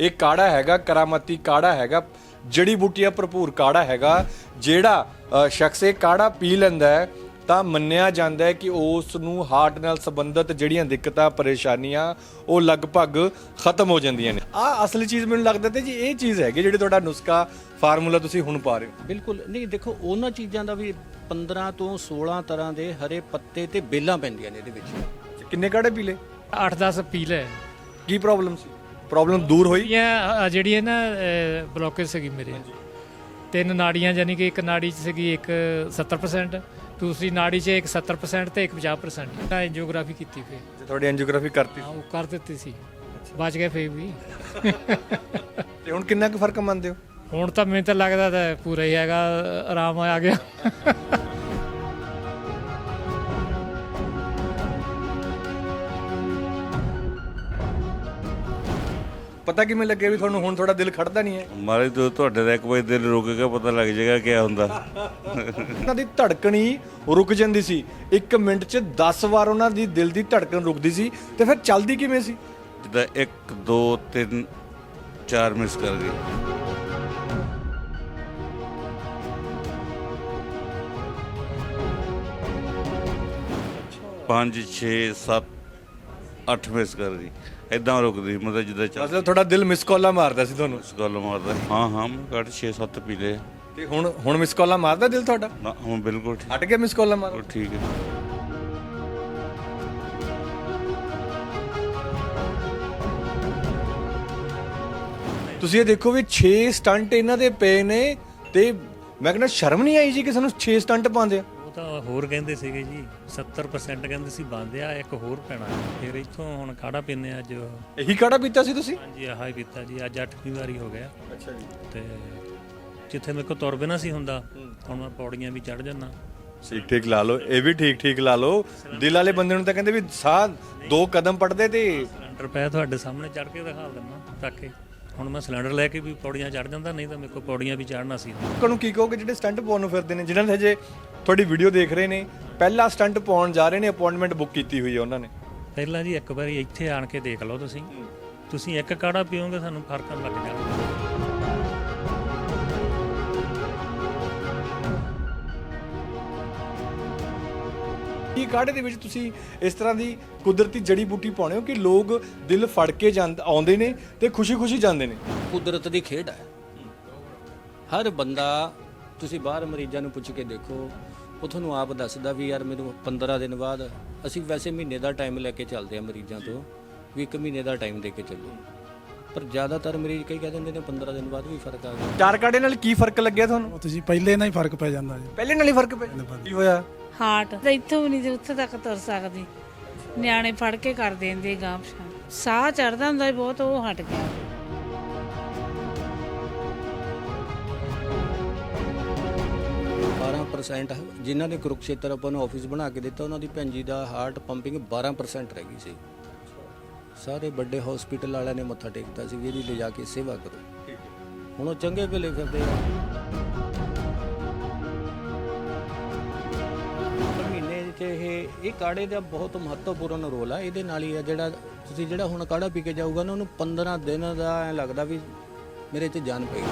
ਇਹ ਕਾੜਾ ਹੈਗਾ ਕਰਾਮਤੀ ਕਾੜਾ ਹੈਗਾ ਜੜੀ ਬੂਟੀਆਂ ਭਰਪੂਰ ਕਾੜਾ ਹੈਗਾ ਜਿਹੜਾ ਸ਼ਖਸ ਇਹ ਕਾੜਾ ਪੀ ਲੈਂਦਾ ਹੈ ਤਾਂ ਮੰਨਿਆ ਜਾਂਦਾ ਹੈ ਕਿ ਉਸ ਨੂੰ ਹਾਰਟ ਨਾਲ ਸੰਬੰਧਿਤ ਜਿਹੜੀਆਂ ਦਿੱਕਤਾਂ ਪਰੇਸ਼ਾਨੀਆਂ ਉਹ ਲਗਭਗ ਖਤਮ ਹੋ ਜਾਂਦੀਆਂ ਨੇ। ਆ ਅਸਲੀ ਚੀਜ਼ ਮੈਨੂੰ ਲੱਗਦਾ ਤੇ ਜੀ ਇਹ ਚੀਜ਼ ਹੈਗੀ ਜਿਹੜੀ ਤੁਹਾਡਾ ਨੁਸਖਾ ਫਾਰਮੂਲਾ ਤੁਸੀਂ ਹੁਣ ਪਾ ਰਹੇ ਹੋ। ਬਿਲਕੁਲ ਨਹੀਂ ਦੇਖੋ ਉਹਨਾਂ ਚੀਜ਼ਾਂ ਦਾ ਵੀ 15 ਤੋਂ 16 ਤਰ੍ਹਾਂ ਦੇ ਹਰੇ ਪੱਤੇ ਤੇ ਬੇਲਾਂ ਪੈਂਦੀਆਂ ਨੇ ਇਹਦੇ ਵਿੱਚ। ਕਿੰਨੇ ਕਾੜੇ ਪੀ ਲਏ? 8-10 ਪੀ ਲੈ ਕੀ ਪ੍ਰੋਬਲਮ ਸੀ? ਪ੍ਰੋਬਲਮ ਦੂਰ ਹੋਈ। ਇਹ ਜਿਹੜੀ ਹੈ ਨਾ ਬਲੋਕੇਜ ਸੀਗੀ ਮੇਰੇ। ਤਿੰਨ ਨਾੜੀਆਂ ਯਾਨੀ ਕਿ ਇੱਕ ਨਾੜੀ 'ਚ ਸੀਗੀ ਇੱਕ 70% ਦੂਸਰੀ ਨਾੜੀ 'ਚ ਇੱਕ 70% ਤੇ ਇੱਕ 50% ਤਾਂ ਐਂਜੀਓਗ੍ਰਾਫੀ ਕੀਤੀ ਫਿਰ। ਜੇ ਤੁਹਾਡੀ ਐਂਜੀਓਗ੍ਰਾਫੀ ਕਰਤੀ ਹਾਂ ਉਹ ਕਰ ਦਿੱਤੀ ਸੀ। ਬਚ ਗਏ ਫੇਰ ਵੀ। ਤੇ ਹੁਣ ਕਿੰਨਾ ਕੁ ਫ਼ਰਕ ਮੰਨਦੇ ਹੋ? ਹੁਣ ਤਾਂ ਮੈਨੂੰ ਤਾਂ ਲੱਗਦਾ ਤਾਂ ਪੂਰਾ ਹੀ ਹੈਗਾ ਆਰਾਮ ਆ ਗਿਆ। ਪਤਾ ਕਿਵੇਂ ਲੱਗਿਆ ਵੀ ਤੁਹਾਨੂੰ ਹੁਣ ਤੁਹਾਡਾ ਦਿਲ ਖੜਦਾ ਨਹੀਂ ਹੈ? ਮਾਰੇ ਤੋਂ ਤੁਹਾਡੇ ਦਾ ਇੱਕ ਵਾਰ ਦਿਲ ਰੁਕ ਗਿਆ ਪਤਾ ਲੱਗ ਜਾਏਗਾ ਕੀ ਹੁੰਦਾ। ਉਹਨਾਂ ਦੀ ਧੜਕਣ ਰੁਕ ਜਾਂਦੀ ਸੀ। 1 ਮਿੰਟ 'ਚ 10 ਵਾਰ ਉਹਨਾਂ ਦੀ ਦਿਲ ਦੀ ਧੜਕਣ ਰੁਕਦੀ ਸੀ ਤੇ ਫਿਰ ਚੱਲਦੀ ਕਿਵੇਂ ਸੀ? ਜਿੱਦਾਂ 1 2 3 4 ਮਿਸ ਕਰ ਗਏ। ਪੰਜ 6 7 8 ਮਿਸ ਕਰ ਗਈ। ਇਦਾਂ ਰੁਕਦੀ ਮਤਲਬ ਜਿੱਦਾਂ ਚੱਲ ਮਤਲਬ ਤੁਹਾਡਾ ਦਿਲ ਮਿਸ ਕਾਲਾਂ ਮਾਰਦਾ ਸੀ ਤੁਹਾਨੂੰ? ਇਸ ਗੱਲ ਮਾਰਦਾ ਹਾਂ ਹਾਂ ਮੈਂ ਘੱਟ 6 7 ਪੀ ਲਏ। ਤੇ ਹੁਣ ਹੁਣ ਮਿਸ ਕਾਲਾਂ ਮਾਰਦਾ ਦਿਲ ਤੁਹਾਡਾ? ਨਾ ਹੁਣ ਬਿਲਕੁਲ ਠੀਕ। ਹਟ ਗਿਆ ਮਿਸ ਕਾਲਾਂ ਮਾਰ। ਬਿਲਕੁਲ ਠੀਕ ਹੈ। ਤੁਸੀਂ ਇਹ ਦੇਖੋ ਵੀ 6 ਸਟੰਟ ਇਹਨਾਂ ਦੇ ਪਏ ਨੇ ਤੇ ਮੈਂ ਕਹਿੰਦਾ ਸ਼ਰਮ ਨਹੀਂ ਆਈ ਜੀ ਕਿ ਸਾਨੂੰ 6 ਸਟੰਟ ਪਾਉਂਦੇ ਆ। ਤਾਂ ਹੋਰ ਕਹਿੰਦੇ ਸੀਗੇ ਜੀ 70% ਕਹਿੰਦੇ ਸੀ ਬੰਦ ਆ ਇੱਕ ਹੋਰ ਪੈਣਾ। ਹੈ। ਫਿਰ ਇੱਥੋਂ ਹੁਣ ਕਾੜਾ ਪੀਨੇ ਅੱਜ ਇਹੀ ਕਾੜਾ ਪੀਤਾ ਸੀ ਤੁਸੀਂ? ਹਾਂਜੀ ਆਹ ਹੀ ਪੀਤਾ ਜੀ ਅੱਜ 8ਵੀਂ ਵਾਰੀ ਹੋ ਗਿਆ। ਅੱਛਾ ਜੀ। ਤੇ ਜਿੱਥੇ ਮੇਰੇ ਕੋਲ ਤੁਰ ਵੀ ਨਾ ਸੀ ਹੁੰਦਾ ਹੁਣ ਮੈਂ ਪੌੜੀਆਂ ਵੀ ਚੜ ਜਾਂਦਾ। ਠੀਕ ਠੀਕ ਲਾ ਲਓ ਇਹ ਵੀ ਠੀਕ ਠੀਕ ਲਾ ਲਓ। ਦਿਲ ਵਾਲੇ ਬੰਦੇ ਨੂੰ ਤਾਂ ਕਹਿੰਦੇ ਵੀ ਸਾਹ ਦੋ ਕਦਮ ਪੜਦੇ ਤੇ। ਸਿਲੰਡਰ ਪਿਆ ਤੁਹਾਡੇ ਸਾਹਮਣੇ ਚੜ ਕੇ ਦਿਖਾ ਦਿੰਦਾ ਚੱਕ ਕੇ। ਹੁਣ ਮੈਂ ਸਿਲੰਡਰ ਲੈ ਕੇ ਵੀ ਪੌੜੀਆਂ ਚੜ ਜਾਂਦਾ ਨਹੀਂ ਤਾਂ ਮੇਰੇ ਕੋਲ ਪੌੜੀਆਂ ਵੀ ਚੜਨਾ ਸੀ। ਲੋਕਾਂ ਨੂੰ ਕੀ ਕਹੋਗੇ ਜਿਹੜੇ ਸਟੰਟ ਪਾਉਣ ਨੂੰ ਫਿਰਦੇ ਨੇ ਜਿਨ੍ਹਾਂ ਨੇ ਹਜੇ ਤੁਹਾਡੀ ਵੀਡੀਓ ਦੇਖ ਰਹੇ ਨੇ ਪਹਿਲਾ ਸਟੰਟ ਪਾਉਣ ਜਾ ਰਹੇ ਨੇ ਅਪਾਇੰਟਮੈਂਟ ਬੁੱਕ ਕੀਤੀ ਹੋਈ ਹੈ ਉਹਨਾਂ ਨੇ। ਪਹਿਲਾਂ ਜੀ ਇੱਕ ਵਾਰੀ ਇੱਥੇ ਆਣ ਕੇ ਦੇਖ ਲਓ ਤੁਸੀਂ। ਤੁਸੀਂ ਇੱਕ ਕਾੜਾ ਪੀਓਗੇ ਤੁਹਾਨੂੰ ਫ਼ਰਕ ਲੱਗ ਜਾਣਾ। ਇਹ ਕਾੜੇ ਦੇ ਵਿੱਚ ਤੁਸੀਂ ਇਸ ਤਰ੍ਹਾਂ ਦੀ ਕੁਦਰਤੀ ਜੜੀ ਬੂਟੀ ਪਾਉਣੇ ਹੋ ਕਿ ਲੋਕ ਦਿਲ ਫੜ ਕੇ ਜਾਂਦ ਆਉਂਦੇ ਨੇ ਤੇ ਖੁਸ਼ੀ-ਖੁਸ਼ੀ ਜਾਂਦੇ ਨੇ? ਕੁਦਰਤ ਦੀ ਖੇਡ ਹੈ। ਹਰ ਬੰਦਾ ਤੁਸੀਂ ਬਾਹਰ ਮਰੀਜ਼ਾਂ ਨੂੰ ਪੁੱਛ ਕੇ ਦੇਖੋ ਉਹ ਤੁਹਾਨੂੰ ਆਪ ਦੱਸਦਾ ਵੀ ਯਾਰ ਮੈਨੂੰ 15 ਦਿਨ ਬਾਅਦ ਅਸੀਂ ਵੈਸੇ ਮਹੀਨੇ ਦਾ ਟਾਈਮ ਲੈ ਕੇ ਚੱਲਦੇ ਆ ਮਰੀਜ਼ਾਂ ਤੋਂ ਵੀ ਇੱਕ ਮਹੀਨੇ ਦਾ ਟਾਈਮ ਦੇ ਕੇ ਚੱਲੋ। ਪਰ ਜ਼ਿਆਦਾਤਰ ਮਰੀਜ਼ ਕਈ ਕਹਿ ਦਿੰਦੇ ਨੇ 15 ਦਿਨ ਬਾਅਦ ਵੀ ਫ਼ਰਕ ਆ ਗਿਆ। ਚਾਰ ਕਾੜੇ ਨਾਲ ਕੀ ਫ਼ਰਕ ਲੱਗਿਆ ਤੁਹਾਨੂੰ? ਉਹ ਤੁਸੀਂ ਪਹਿਲੇ ਨਾਲ ਹੀ ਫ਼ਰਕ ਪੈ ਜਾਂਦਾ ਜੀ। ਪਹਿਲੇ ਨਾਲ ਹੀ ਫ਼ਰਕ ਪਿਆ ਕੀ ਹੋਇਆ? ਹਾਰਟ ਤਾਂ ਇੱਥੋਂ ਵੀ ਨਹੀਂ ਤੇ ਉੱਥੇ ਤੱਕ ਤੁਰ ਸਕਦੀ। ਨਿਆਣੇ ਫੜ ਕੇ ਕਰ ਦਿੰਦੇ ਪਛਾਣ ਸਾਹ ਚੜਦਾ ਹੁੰਦਾ ਸੀ ਬਹੁਤ ਉਹ ਹਟ ਗਿਆ। 12% ਜਿਨ੍ਹਾਂ ਨੇ ਕੁਰੂਕਸ਼ੇਤਰ ਆਪਾਂ ਨੂੰ ਆਫਿਸ ਬਣਾ ਕੇ ਦਿੱਤਾ, ਉਹਨਾਂ ਦੀ ਭੈਣ ਜੀ ਦਾ ਹਾਰਟ ਪੰਪਿੰਗ 12% ਰਹਿ ਗਈ ਸੀ। ਸਾਰੇ ਵੱਡੇ ਹਸਪੀਟਲ ਵਾਲਿਆਂ ਨੇ ਮੱਥਾ ਟੇਕਦਾ ਸੀ ਵੀ ਇਹਦੀ ਲਿਜਾ ਕੇ ਸੇਵਾ ਕਰੋ। ਹੁਣ ਉਹ ਚੰਗੇ ਭਲੇ ਫਿਰਦੇ ਆ। ਮਹੀਨੇ 'ਚ ਇਹ ਇਹ ਕਾੜੇ ਦਾ ਬਹੁਤ ਮਹੱਤਵਪੂਰਨ ਰੋਲ ਆ। ਇਹਦੇ ਨਾਲ ਹੀ ਆ ਜਿਹੜਾ ਤੁਸੀਂ ਜਿਹੜਾ ਹੁਣ ਕਾੜਾ ਪੀ ਕੇ ਜਾਊਗਾ ਨਾ, ਉਹਨੂੰ 15 ਦਿਨ ਦਾ ਐ ਲੱਗਦਾ ਵੀ ਮੇਰੇ 'ਚ ਜਾਨ ਪਈ।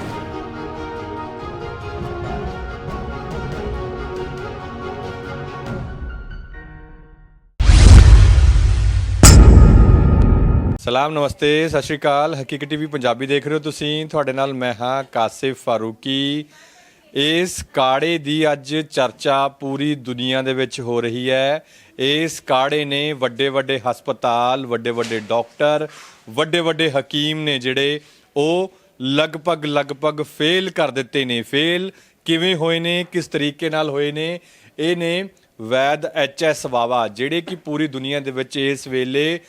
ਸਲਾਮ, ਨਮਸਤੇ, ਸਤਿ ਸ਼੍ਰੀ ਅਕਾਲ। ਹਕੀਕਤ ਟੀਵੀ ਪੰਜਾਬੀ ਦੇਖ ਰਹੇ ਹੋ ਤੁਸੀਂ। ਤੁਹਾਡੇ ਨਾਲ ਮੈਂ ਹਾਂ ਕਾਸਿਫ ਫਾਰੂਕੀ। ਇਸ ਕਾੜੇ ਦੀ ਅੱਜ ਚਰਚਾ ਪੂਰੀ ਦੁਨੀਆ ਦੇ ਵਿੱਚ ਹੋ ਰਹੀ ਹੈ। ਇਸ ਕਾੜੇ ਨੇ ਵੱਡੇ ਵੱਡੇ ਹਸਪਤਾਲ, ਵੱਡੇ ਵੱਡੇ ਡਾਕਟਰ, ਵੱਡੇ ਵੱਡੇ ਹਕੀਮ ਨੇ ਜਿਹੜੇ ਉਹ ਲਗਭਗ ਲਗਭਗ ਫੇਲ ਕਰ ਦਿੱਤੇ ਨੇ। ਫੇਲ ਕਿਵੇਂ ਹੋਏ ਨੇ, ਕਿਸ ਤਰੀਕੇ ਨਾਲ ਹੋਏ ਨੇ, ਇਹ ਨੇ ਵੈਦ ਐਚ ਐਸ ਵਾਵਾ, ਜਿਹੜੇ ਕਿ ਪੂਰੀ ਦੁਨੀਆ ਦੇ ਵਿੱਚ ਇਸ ਵੇਲੇ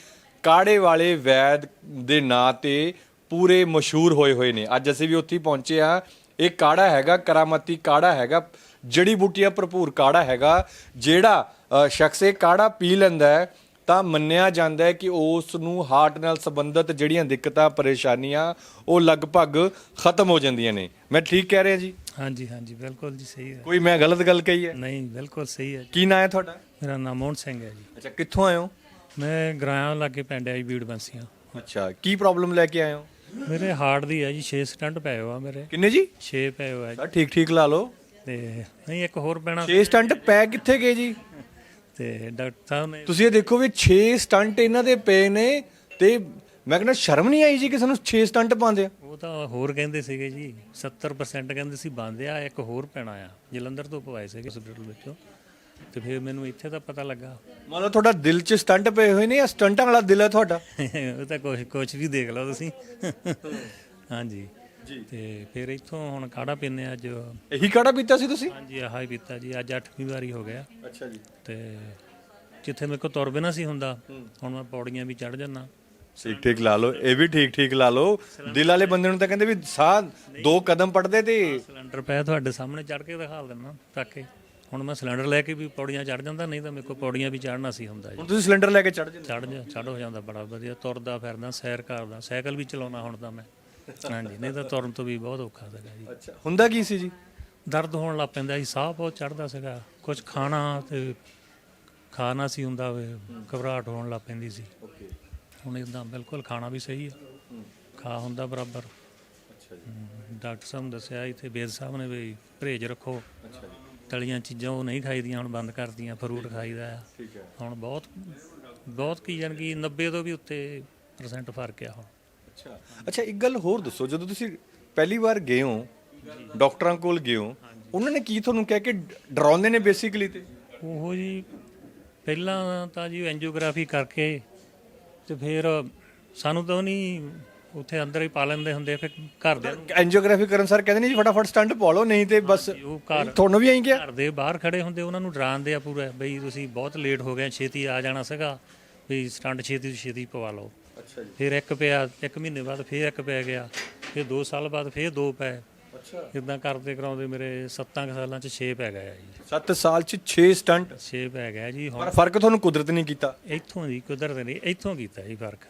ਕਾੜੇ ਵਾਲੇ ਵੈਦ ਦੇ ਨਾਂ ਤੇ ਪੂਰੇ ਮਸ਼ਹੂਰ ਹੋਏ ਹੋਏ ਨੇ। ਅੱਜ ਅਸੀਂ ਵੀ ਉੱਥੇ ਹੀ ਪਹੁੰਚੇ ਆ ਇਹ ਕਾੜਾ ਹੈਗਾ ਕਰਾਮਤੀ ਕਾੜਾ ਹੈਗਾ ਜੜੀ ਬੂਟੀਆਂ ਭਰਪੂਰ ਕਾੜਾ ਹੈਗਾ ਜਿਹੜਾ ਅ, ਸ਼ਖਸ ਇਹ ਕਾੜਾ ਪੀ ਲੈਂਦਾ ਹੈ ਤਾਂ ਮੰਨਿਆ ਜਾਂਦਾ ਹੈ ਕਿ ਉਸ ਨੂੰ ਹਾਰਟ ਨਾਲ ਸੰਬੰਧਿਤ ਜਿਹੜੀਆਂ ਦਿੱਕਤਾਂ ਪਰੇਸ਼ਾਨੀਆਂ ਉਹ ਲਗਭਗ ਖਤਮ ਹੋ ਜਾਂਦੀਆਂ ਨੇ। ਮੈਂ ਠੀਕ ਕਹਿ ਰਿਹਾ ਜੀ? ਹਾਂਜੀ ਹਾਂਜੀ ਬਿਲਕੁਲ ਜੀ ਸਹੀ ਹੈ। ਕੋਈ ਮੈਂ ਗਲਤ ਗੱਲ ਕਹੀ ਹੈ? ਨਹੀਂ ਬਿਲਕੁਲ ਸਹੀ ਹੈ ਜੀ। ਕੀ ਨਾਂ ਹੈ ਤੁਹਾਡਾ? ਮੇਰਾ ਨਾਮ ਮੋਹਨ ਸਿੰਘ ਹੈ ਜੀ। ਅੱਛਾ ਕਿੱਥੋਂ ਆਏ ਹੋ? ਮੈਂ ਗਰਾਇਆ ਲਾਗੇ ਪਿੰਡ ਆਈ ਬੀੜ ਬੰਸੀਆਂ। ਅੱਛਾ ਕੀ ਪ੍ਰੋਬਲਮ ਲੈ ਕੇ ਆਏ ਹੋ? ਮੇਰੇ ਹਾਰਟ ਦੀ ਹੈ ਜੀ 6 ਸਟੰਟ ਪਏ ਹੋਆ ਮੇਰੇ। ਕਿੰਨੇ ਜੀ? 6 ਪਏ ਹੋਆ ਜੀ। ਠੀਕ ਠੀਕ ਲਾ ਲਓ। ਤੇ ਨਹੀਂ ਇੱਕ ਹੋਰ ਪੈਣਾ। 6 ਸਟੰਟ ਪੈ ਕਿੱਥੇ ਗਏ ਜੀ? ਤੇ ਡਾਕਟਰ ਸਾਹਿਬ ਨੇ ਤੁਸੀਂ ਇਹ ਦੇਖੋ ਵੀ 6 ਸਟੰਟ ਇਹਨਾਂ ਦੇ ਪਏ ਨੇ ਤੇ ਮੈਂ ਕਹਿੰਦਾ ਸ਼ਰਮ ਨਹੀਂ ਆਈ ਜੀ ਕਿ ਸਾਨੂੰ 6 ਸਟੰਟ ਪਾਉਂਦੇ ਆ? ਉਹ ਤਾਂ ਹੋਰ ਕਹਿੰਦੇ ਸੀਗੇ ਜੀ 70% ਕਹਿੰਦੇ ਸੀ ਬੰਦ ਆ ਇੱਕ ਹੋਰ ਪੈਣਾ ਆ ਜਲੰਧਰ ਤੋਂ ਪਵਾਏ ਸੀਗੇ ਹਸਪੀਟਲ ਵਿੱਚੋਂ। ਤੇ ਫਿਰ ਮੈਨੂੰ ਇੱਥੇ ਤਾਂ ਪਤਾ ਲੱਗਾ। ਮੰਨ ਲਓ ਤੁਹਾਡਾ ਦਿਲ 'ਚ ਸਟੰਟ ਪਏ ਹੋਏ ਨੇ ਜਾਂ ਸਟੰਟਾਂ ਵਾਲਾ ਦਿਲ ਹੈ ਤੁਹਾਡਾ? ਉਹ ਤਾਂ ਕੁਛ ਕੁਛ ਵੀ ਦੇਖ ਲਓ ਤੁਸੀਂ। ਹਾਂਜੀ। ਤੇ ਫਿਰ ਇੱਥੋਂ ਹੁਣ ਕਾੜਾ ਪੀਨੇ ਅੱਜ। ਇਹੀ ਕਾੜਾ ਪੀਤਾ ਸੀ ਤੁਸੀਂ? ਹਾਂਜੀ ਆਹ ਹੀ ਪੀਤਾ ਜੀ। ਅੱਜ 8ਵੀਂ ਵਾਰੀ ਹੋ ਗਿਆ। ਅੱਛਾ ਜੀ। ਤੇ ਜਿੱਥੇ ਮੇਰੇ ਕੋ ਤੁਰ ਵੀ ਨਾ ਸੀ ਹੁੰਦਾ ਹੁਣ ਮੈਂ ਪੌੜੀਆਂ ਵੀ ਚੜ ਜਾਂਦਾ। ਠੀਕ ਠੀਕ ਲਾ ਲਓ। ਇਹ ਵੀ ਠੀਕ ਠੀਕ ਲਾ ਲਓ। ਦਿਲ ਵਾਲੇ ਬੰਦੇ ਨੂੰ ਤਾਂ ਕਹਿੰਦੇ ਵੀ ਸਾਹ ਦੋ ਕਦਮ ਪੜਦੇ ਤੇ ਸਿਲੰਡਰ ਪਿਆ ਤੁਹਾਡੇ ਸਾਹਮਣੇ ਚੜ ਕੇ ਦਿਖਾ ਦਿੰਦਾ ਚੱਕ ਕੇ। ਹੁਣ ਮੈਂ ਸਿਲੰਡਰ ਲੈ ਕੇ ਵੀ ਪੌੜੀਆਂ ਚੜ ਜਾਂਦਾ ਨਹੀਂ ਤਾਂ ਮੇਰੇ ਕੋ ਪੌੜੀਆਂ ਵੀ ਚੜਨਾ ਸੀ ਹੁੰਦਾ ਜੀ। ਹੁਣ ਤੁਸੀਂ ਸਿਲੰਡਰ ਲੈ ਕੇ ਚੜ ਜਾਂਦੇ ਚੜ ਜਾ ਚੜ ਹੋ ਜਾਂਦਾ ਬੜਾ ਵਧੀਆ ਤੁਰਦਾ ਫਿਰਦਾ ਸੈਰ ਕਰਦਾ ਸਾਈਕਲ ਵੀ ਚਲਾਉਣਾ ਹੁਣ ਤਾਂ ਮੈਂ। ਹਾਂਜੀ ਨਹੀਂ ਤਾਂ ਤੁਰਨ ਤੋਂ ਵੀ ਬਹੁਤ ਔਖਾ ਸੀਗਾ ਜੀ। ਅੱਛਾ ਹੁੰਦਾ ਕੀ ਸੀ ਜੀ? ਦਰਦ ਹੋਣ ਲੱਗ ਪੈਂਦਾ ਸੀ ਸਾਹ ਬਹੁਤ ਚੜਦਾ ਸੀਗਾ। ਕੁਝ ਖਾਣਾ ਤੇ ਖਾਣਾ ਸੀ ਹੁੰਦਾ ਵੇ ਘਬਰਾਹਟ ਹੋਣ ਲੱਗ ਪੈਂਦੀ ਸੀ। ਹੁਣ ਇਦਾਂ ਬਿਲਕੁਲ ਖਾਣਾ ਵੀ ਸਹੀ ਆ। ਖਾ ਹੁੰਦਾ ਬਰਾਬਰ। ਹਮ, ਡਾਕਟਰ ਸਾਹਿਬ ਨੇ ਦੱਸਿਆ ਇੱਥੇ ਬੇਦ ਸਾਹਿਬ ਨੇ ਵੀ ਪਰਹੇਜ਼ ਰੱਖੋ। ਤਲੀਆਂ ਚੀਜ਼ਾਂ ਉਹ ਨਹੀਂ ਖਾਈਦੀਆਂ ਹੁਣ ਬੰਦ ਕਰਤੀਆਂ ਫਰੂਟ ਖਾਈਦਾ। ਆ ਹੁਣ ਬਹੁਤ ਬਹੁਤ ਕੀ ਜਾਨ ਕਿ 90 ਤੋਂ ਵੀ ਉੱਤੇ ਪਰਸੈਂਟ ਫ਼ਰਕ ਆ ਹੁਣ। ਅੱਛਾ। ਅੱਛਾ ਇੱਕ ਗੱਲ ਹੋਰ ਦੱਸੋ ਜਦੋਂ ਤੁਸੀਂ ਪਹਿਲੀ ਵਾਰ ਗਏ ਹੋ ਡਾਕਟਰਾਂ ਕੋਲ ਗਏ ਹੋ ਉਹਨਾਂ ਨੇ ਕੀ ਤੁਹਾਨੂੰ ਕਹਿ ਕੇ ਡਰਾਉਂਦੇ ਨੇ ਬੇਸਿਕਲੀ ਤੇ? ਉਹ ਜੀ ਪਹਿਲਾਂ ਤਾਂ ਜੀ ਐਂਜੀਓਗ੍ਰਾਫੀ ਕਰਕੇ ਤੇ ਫਿਰ ਸਾਨੂੰ ਤਾਂ ਨਹੀਂ ਉੱਥੇ ਅੰਦਰ ਹੀ ਪਾ ਲੈਂਦੇ ਹੁੰਦੇ ਫਿਰ ਘਰ ਦੇ ਐਂਜੀਓਗ੍ਰਾਫੀ ਕਰਨ ਸਰ ਕਹਿੰਦੇ ਨੇ ਜੀ ਫਟਾਫਟ ਸਟੰਟ ਪਾ ਲਓ ਨਹੀਂ ਤੇ ਬਸ ਉਹ ਘਰ ਤੁਹਾਨੂੰ ਵੀ ਆਈ ਗਿਆ ਘਰ ਦੇ ਬਾਹਰ ਖੜੇ ਹੁੰਦੇ ਉਹਨਾਂ ਨੂੰ ਡਰਾਉਂਦੇ ਆ ਪੂਰਾ ਬਈ ਤੁਸੀਂ ਬਹੁਤ ਲੇਟ ਹੋ ਗਏ ਛੇਤੀ ਆ ਜਾਣਾ ਸੀਗਾ ਵੀ ਸਟੰਟ ਛੇਤੀ ਤੋਂ ਛੇਤੀ ਪਵਾ ਲਓ। ਅੱਛਾ ਜੀ। ਫਿਰ ਇੱਕ ਪਿਆ ਇੱਕ ਮਹੀਨੇ ਬਾਅਦ ਫਿਰ ਇੱਕ ਪੈ ਗਿਆ ਫਿਰ 2 ਸਾਲ ਬਾਅਦ ਫਿਰ ਦੋ ਪਏ ਅੱਛਾ। ਇਦਾਂ ਕਰਦੇ ਕਰਾਉਂਦੇ ਮੇਰੇ 7 ਸਾਲਾਂ ਚ 6 ਪੈ ਗਏ ਆ ਜੀ। 7 ਸਾਲ ਚ 6 ਸਟੰਟ 6 ਪੈ ਗਿਆ ਜੀ ਹੁਣ ਫ਼ਰਕ ਤੁਹਾਨੂੰ ਕੁਦਰਤ ਨਹੀਂ ਕੀਤਾ? ਇੱਥੋਂ ਦੀ ਕੁਦਰਤ ਨਹੀਂ ਇੱਥੋਂ ਕੀਤਾ ਜੀ ਫ਼ਰਕ।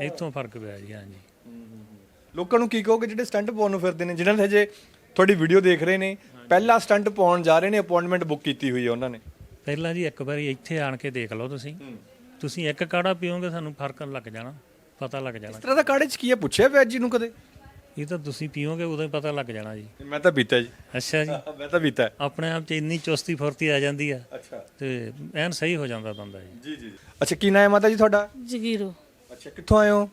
ਇੱਥੋਂ ਫ਼ਰਕ ਪਿਆ ਜੀ ਹਾਂਜੀ। ਲੋਕਾਂ ਨੂੰ ਕੀ ਕਹੋਗੇ ਜਿਹੜੇ ਸਟੰਟ ਪਾਉਣ ਨੂੰ ਫਿਰਦੇ ਨੇ ਜਿਨ੍ਹਾਂ ਨੇ ਹਜੇ ਤੁਹਾਡੀ ਵੀਡੀਓ ਦੇਖ ਰਹੇ ਨੇ ਪਹਿਲਾ ਸਟੰਟ ਪਾਉਣ ਜਾ ਰਹੇ ਨੇ ਅਪਾਇੰਟਮੈਂਟ ਬੁੱਕ ਕੀਤੀ ਹੋਈ ਹੈ ਉਹਨਾਂ ਨੇ। ਪਹਿਲਾਂ ਜੀ ਇੱਕ ਵਾਰੀ ਇੱਥੇ ਆਣ ਕੇ ਦੇਖ ਲਓ ਤੁਸੀਂ। ਤੁਸੀਂ ਇੱਕ ਕਾੜਾ ਪੀਓਗੇ ਸਾਨੂੰ ਫ਼ਰਕ ਲੱਗ ਜਾਣਾ ਪਤਾ ਲੱਗ ਜਾਣਾ। ਇਸ ਤਰ੍ਹਾਂ ਦਾ ਕਾੜੇ ਚ ਕੀ ਹੈ ਪੁੱਛਿਆ ਵੈਦ ਜੀ ਨੂੰ ਕਦੇ? ਇਹ ਤਾਂ ਤੁਸੀਂ ਪੀਓਗੇ ਉਦੋਂ ਹੀ ਪਤਾ ਲੱਗ ਜਾਣਾ ਜੀ। ਮੈਂ ਤਾਂ ਪੀਤਾ ਜੀ। ਅੱਛਾ ਜੀ। ਮੈਂ ਤਾਂ ਪੀਤਾ। ਹੈ। ਆਪਣੇ ਆਪ 'ਚ ਇੰਨੀ ਚੁਸਤੀ ਫੁਰਤੀ ਆ ਜਾਂਦੀ ਆ। ਅੱਛਾ। ਤੇ ਐਨ ਸਹੀ ਹੋ ਜਾਂਦਾ ਬੰਦਾ ਜੀ ਜੀ ਜੀ। ਅੱਛਾ ਕੀ ਨਾਮ ਹੈ ਮਾਤਾ ਜੀ ਤੁਹਾਡਾ? ਜਗੀਰੋ। ਅੱਛਾ ਕਿੱਥੋਂ ਆਏ ਹੋ?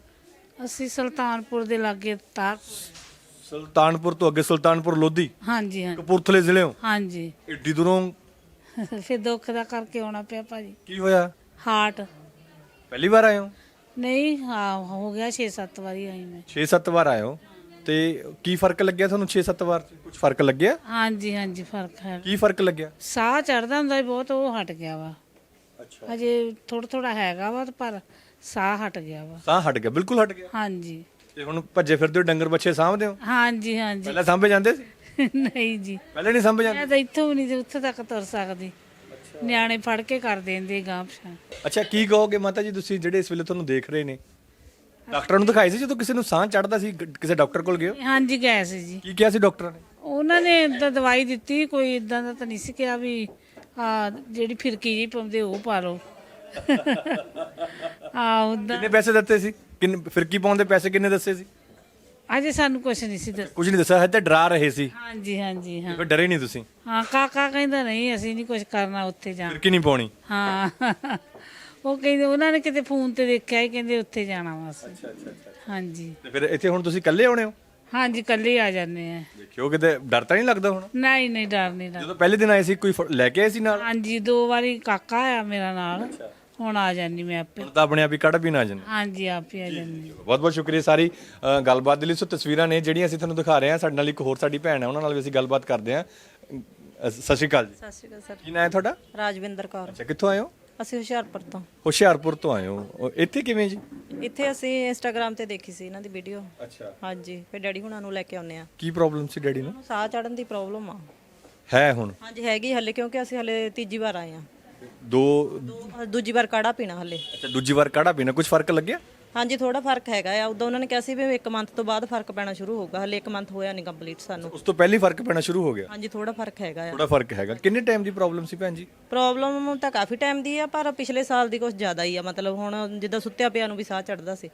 ਅਸੀਂ ਸੁਲਤਾਨਪੁਰ ਦੇ ਲਾਗੇ ਤਾਰ ਸੁਲਤਾਨਪੁਰ ਤੋਂ ਅੱਗੇ ਸੁਲਤਾਨਪੁਰ ਲੋਧੀ? ਹਾਂਜੀ ਹਾਂ ਕਪੂਰਥਲੇ ਜ਼ਿਲ੍ਹੇ? ਹਾਂਜੀ। ਏਡੀ ਦੂਰੋਂ? ਫਿਰ ਦੁੱਖ ਦਾ ਕਰਕੇ ਆਉਣਾ ਪਿਆ ਭਾਜੀ। ਕੀ ਹੋਇਆ? ਹਾਰਟ। ਪਹਿਲੀ ਵਾਰ ਆਏ ਹੋ? ਨਹੀਂ ਹਾਂ ਹੋ ਗਿਆ 6-7 ਵਾਰੀ ਆਈ ਮੈਂ। 6-7 ਵਾਰ ਆਏ ਹੋ। ਤੇ ਕੀ ਫ਼ਰਕ ਲੱਗਿਆ ਤੁਹਾਨੂੰ 6-7 ਵਾਰ ਕੁਝ ਫ਼ਰਕ ਲੱਗਿਆ? ਹਾਂਜੀ ਹਾਂਜੀ ਫ਼ਰਕ ਹੈ। ਕੀ ਫ਼ਰਕ ਲੱਗਿਆ? ਸਾਹ ਚੜਦਾ ਹੁੰਦਾ ਸੀ ਬਹੁਤ ਉਹ ਹਟ ਗਿਆ ਵਾ। ਅੱਛਾ। ਅਜੇ ਥੋੜਾ ਥੋੜਾ ਹੈਗਾ ਵਾ ਪਰ ਸਾਹ ਹਟ ਗਿਆ ਵਾ। ਸਾਹ ਹਟ ਗਿਆ ਬਿਲਕੁਲ ਹਟ ਗਿਆ। ਹਾਂਜੀ। ਤੇ ਹੁਣ ਭੱਜੇ ਫਿਰਦੇ ਹੋ ਡੰਗਰ ਬੱਚੇ ਸਾਂਭਦੇ ਹੋ? ਹਾਂਜੀ ਹਾਂਜੀ। ਪਹਿਲਾਂ ਸਾਂਭੇ ਜਾਂਦੇ ਸੀ? ਨਹੀਂ ਜੀ। ਪਹਿਲਾਂ ਨਹੀਂ ਸਾਂਭੇ ਜਾਂਦੇ? ਮੈਂ ਤਾਂ ਇੱਥੋਂ ਵੀ ਨਹੀਂ ਤੇ ਉੱਥੇ ਤੱਕ ਤੁਰ ਸਕਦੀ। ਨਿਆਣੇ ਫੜ ਕੇ ਕਰ ਦਿੰਦੇ ਗਾਂ ਪਛਾਣ ਅੱਛਾ ਕੀ ਕਹੋਗੇ ਮਾਤਾ ਜੀ ਤੁਸੀਂ ਜਿਹੜੇ ਇਸ ਵੇਲੇ ਤੁਹਾਨੂੰ ਦੇਖ ਰਹੇ ਨੇ? ਡਾਕਟਰਾਂ ਨੂੰ ਦਿਖਾਈ ਸੀ ਜਦੋਂ ਕਿਸੇ ਨੂੰ ਸਾਹ ਚੜਦਾ ਸੀ ਗ- ਕਿਸੇ ਡਾਕਟਰ ਕੋਲ ਗਏ ਹੋ? ਹਾਂਜੀ ਗਏ ਸੀ ਜੀ। ਕੀ ਕਿਹਾ ਸੀ ਡਾਕਟਰਾਂ ਨੇ? ਉਹਨਾਂ ਨੇ ਤਾਂ ਦਵਾਈ ਦਿੱਤੀ ਕੋਈ ਇਦਾਂ ਦਾ ਤਾਂ ਨਹੀਂ ਸੀ ਕਿਹਾ ਵੀ ਆ ਜਿਹੜੀ ਫਿਰਕੀ ਜੀ ਪਾਉਂਦੇ ਉਹ ਪਾ ਲਓ। ਆ ਉਦਾਂ ਕਿੰਨੇ ਪੈਸੇ ਦਿੱਤੇ ਸੀ? ਕਿੰਨੇ ਫਿਰਕੀ ਪਾਉਣ ਦੇ ਪੈਸੇ ਕਿੰਨੇ ਦੱਸੇ ਸੀ? ਅਜੇ ਸਾਨੂੰ ਕੁਝ ਨਹੀਂ ਸੀ ਦੱਸ ਕੁਝ ਨਹੀਂ ਦੱਸਿਆ ਤਾਂ ਡਰਾ ਰਹੇ ਸੀ। ਹਾਂਜੀ ਹਾਂਜੀ ਹਾਂ। ਫਿਰ ਡਰੇ ਨਹੀਂ ਤੁਸੀਂ? ਹਾਂ ਕਾਕਾ ਕਹਿੰਦਾ ਨਹੀਂ ਅਸੀਂ ਨਹੀਂ ਕੁਝ ਕਰਨਾ ਉੱਥੇ ਜਾਣਾ। ਫਿਰਕੀ ਨਹੀਂ ਪਾਉਣੀ? ਹਾਂ। ਉਹ ਕਹਿੰਦੇ ਉਹਨਾਂ ਨੇ ਕਿਤੇ ਫੋਨ ਤੇ ਦੇਖਿਆ ਹੀ ਕਹਿੰਦੇ ਉੱਥੇ ਜਾਣਾ ਵਾ ਅਸੀਂ ਅੱਛਾ ਅੱਛਾ ਅੱਛਾ। ਹਾਂਜੀ। ਤੇ ਫਿਰ ਇੱਥੇ ਹੁਣ ਤੁਸੀਂ ਇਕੱਲੇ ਆਉਣੇ ਹੋ? ਹਾਂਜੀ ਕੱਲੇ ਹੀ ਆ ਜਾਂਦੇ ਆ। ਦੇਖਿਓ ਕਿਤੇ ਡਰ ਤਾਂ ਨਹੀਂ ਲੱਗਦਾ ਹੁਣ? ਨਹੀਂ ਨਹੀਂ ਡਰ ਨਹੀਂ ਡਰ ਜਦੋਂ ਪਹਿਲੇ ਦਿਨ ਆਏ ਸੀ ਕੋਈ ਫ- ਲੈ ਕੇ ਆਏ ਸੀ ਨਾਲ? ਹਾਂਜੀ ਦੋ ਵਾਰੀ ਕਾਕਾ ਆਇਆ ਮੇਰਾ ਨਾਲ। ਹੁਣ ਆ ਜਾਨੀ ਮੈਂ ਆਪੇ। ਹੁਣ ਤਾਂ ਆਪਣੇ ਆਪ ਹੀ ਕੱਢ ਵੀ ਨਾ ਜਾਣ ਹਾਂਜੀ ਆਪੇ ਆ ਜਾਨੀ ਬਹੁਤ ਬਹੁਤ ਸ਼ੁਕਰੀਆ ਸਾਰੀ ਅ, ਗੱਲਬਾਤ ਦੇ ਲਈ। ਸੋ ਤਸਵੀਰਾਂ ਨੇ ਜਿਹੜੀਆਂ ਅਸੀਂ ਤੁਹਾਨੂੰ ਦਿਖਾ ਰਹੇ ਹਾਂ ਸਾਡੇ ਨਾਲ ਇੱਕ ਹੋਰ ਸਾਡੀ ਭੈਣ ਹੈ ਉਹਨਾਂ ਨਾਲ ਵੀ ਅਸੀਂ ਗੱਲਬਾਤ ਕਰਦੇ ਹਾਂ। ਅ, ਸਤਿ ਸ਼੍ਰੀ ਅਕਾਲ ਜੀ। ਸਤਿ ਸ਼੍ਰੀ ਅਕਾਲ ਸਰ। ਕੀ ਨਾਂ ਹੈ ਤੁਹਾਡਾ? ਰਾਜਵਿੰਦਰ ਕੌਰ। ਅੱਛਾ ਕਿੱਥੋਂ ਆਏ ਹੋ? ਅਸੀਂ ਹੁਸ਼ਿਆਰਪੁਰ ਤੋਂ। ਹੁਸ਼ਿਆਰਪੁਰ ਤੋਂ ਆਏ ਹੋ। ਉਹ ਇੱਥੇ ਕਿਵੇਂ ਜੀ? ਇੱਥੇ ਅਸੀਂ ਇੰਸਟਾਗ੍ਰam ਤੇ ਦੇਖੀ ਸੀ ਇਹਨਾਂ ਦੀ ਵੀਡੀਓ। ਅੱਛਾ। ਹਾਂਜੀ ਫਿਰ ਡੈਡੀ ਹੁਣਾਂ ਨੂੰ ਲੈ ਕੇ ਆਉਨੇ ਆ ਕੀ ਪ੍ਰੋਬਲਮ ਸੀ ਡੈਡੀ ਨੂੰ? ਸਾਹ ਚੜਨ ਦੀ ਪ੍ਰੋਬਲਮ ਆ। ਹੈ ਹੁਣ। ਹਾਂਜੀ ਹੈਗੀ ਹੱਲੇ ਕਿਉਂਕਿ ਅਸੀਂ ਹੱਲੇ ਤੀਜੀ ਵਾਰ ਆਏ ਆ ਦੋ ਦੂਜੀ ਵਾਰ ਕਾੜਾ ਪੀਣਾ ਹੱਲੇ। ਅੱਛਾ ਦੂਜੀ ਵਾਰ ਕਾੜਾ ਪੀਣਾ ਕੁਝ ਫ਼ਰਕ ਲੱਗਿਆ? ਹਾਂਜੀ ਥੋੜਾ ਫ਼ਰਕ ਹੈਗਾ ਆ। ਉਦੋਂ ਉਹਨਾਂ ਨੇ ਕਿਹਾ ਸੀ ਵੀ ਇੱਕ ਮੰਥ ਤੋਂ ਬਾਅਦ ਫ਼ਰਕ ਪੈਣਾ ਸ਼ੁਰੂ ਹੋਊਗਾ। ਹੱਲੇ ਇੱਕ ਮੰਥ ਹੋਇਆ ਨਹੀਂ ਕੰਪਲੀਟ ਸਾਨੂੰ। ਉਸ ਤੋਂ ਪਹਿਲੀ ਫ਼ਰਕ ਪੈਣਾ ਸ਼ੁਰੂ ਹੋ ਗਿਆ? ਹਾਂਜੀ ਥੋੜਾ ਫ਼ਰਕ ਹੈਗਾ ਆ। ਥੋੜਾ ਫ਼ਰਕ ਹੈਗਾ। ਕਿੰਨੇ ਟਾਈਮ ਦੀ ਪ੍ਰੋਬਲਮ ਸੀ ਭੈਣ ਜੀ? ਪ੍ਰੋਬਲਮ ਤਾਂ ਕਾਫੀ ਟਾਈਮ ਦੀ ਆ ਪਰ ਪਿਛਲੇ ਸਾਲ ਦੀ ਕੁਝ ਜ਼ਿਆਦਾ ਹੀ ਆ। ਮਤਲਬ ਹੁਣ ਜਿੱਦਾਂ ਸੁੱਤਿਆ ਪਿਆ ਨੂੰ ਵੀ ਸਾਹ ਚੜਦਾ ਸੀ।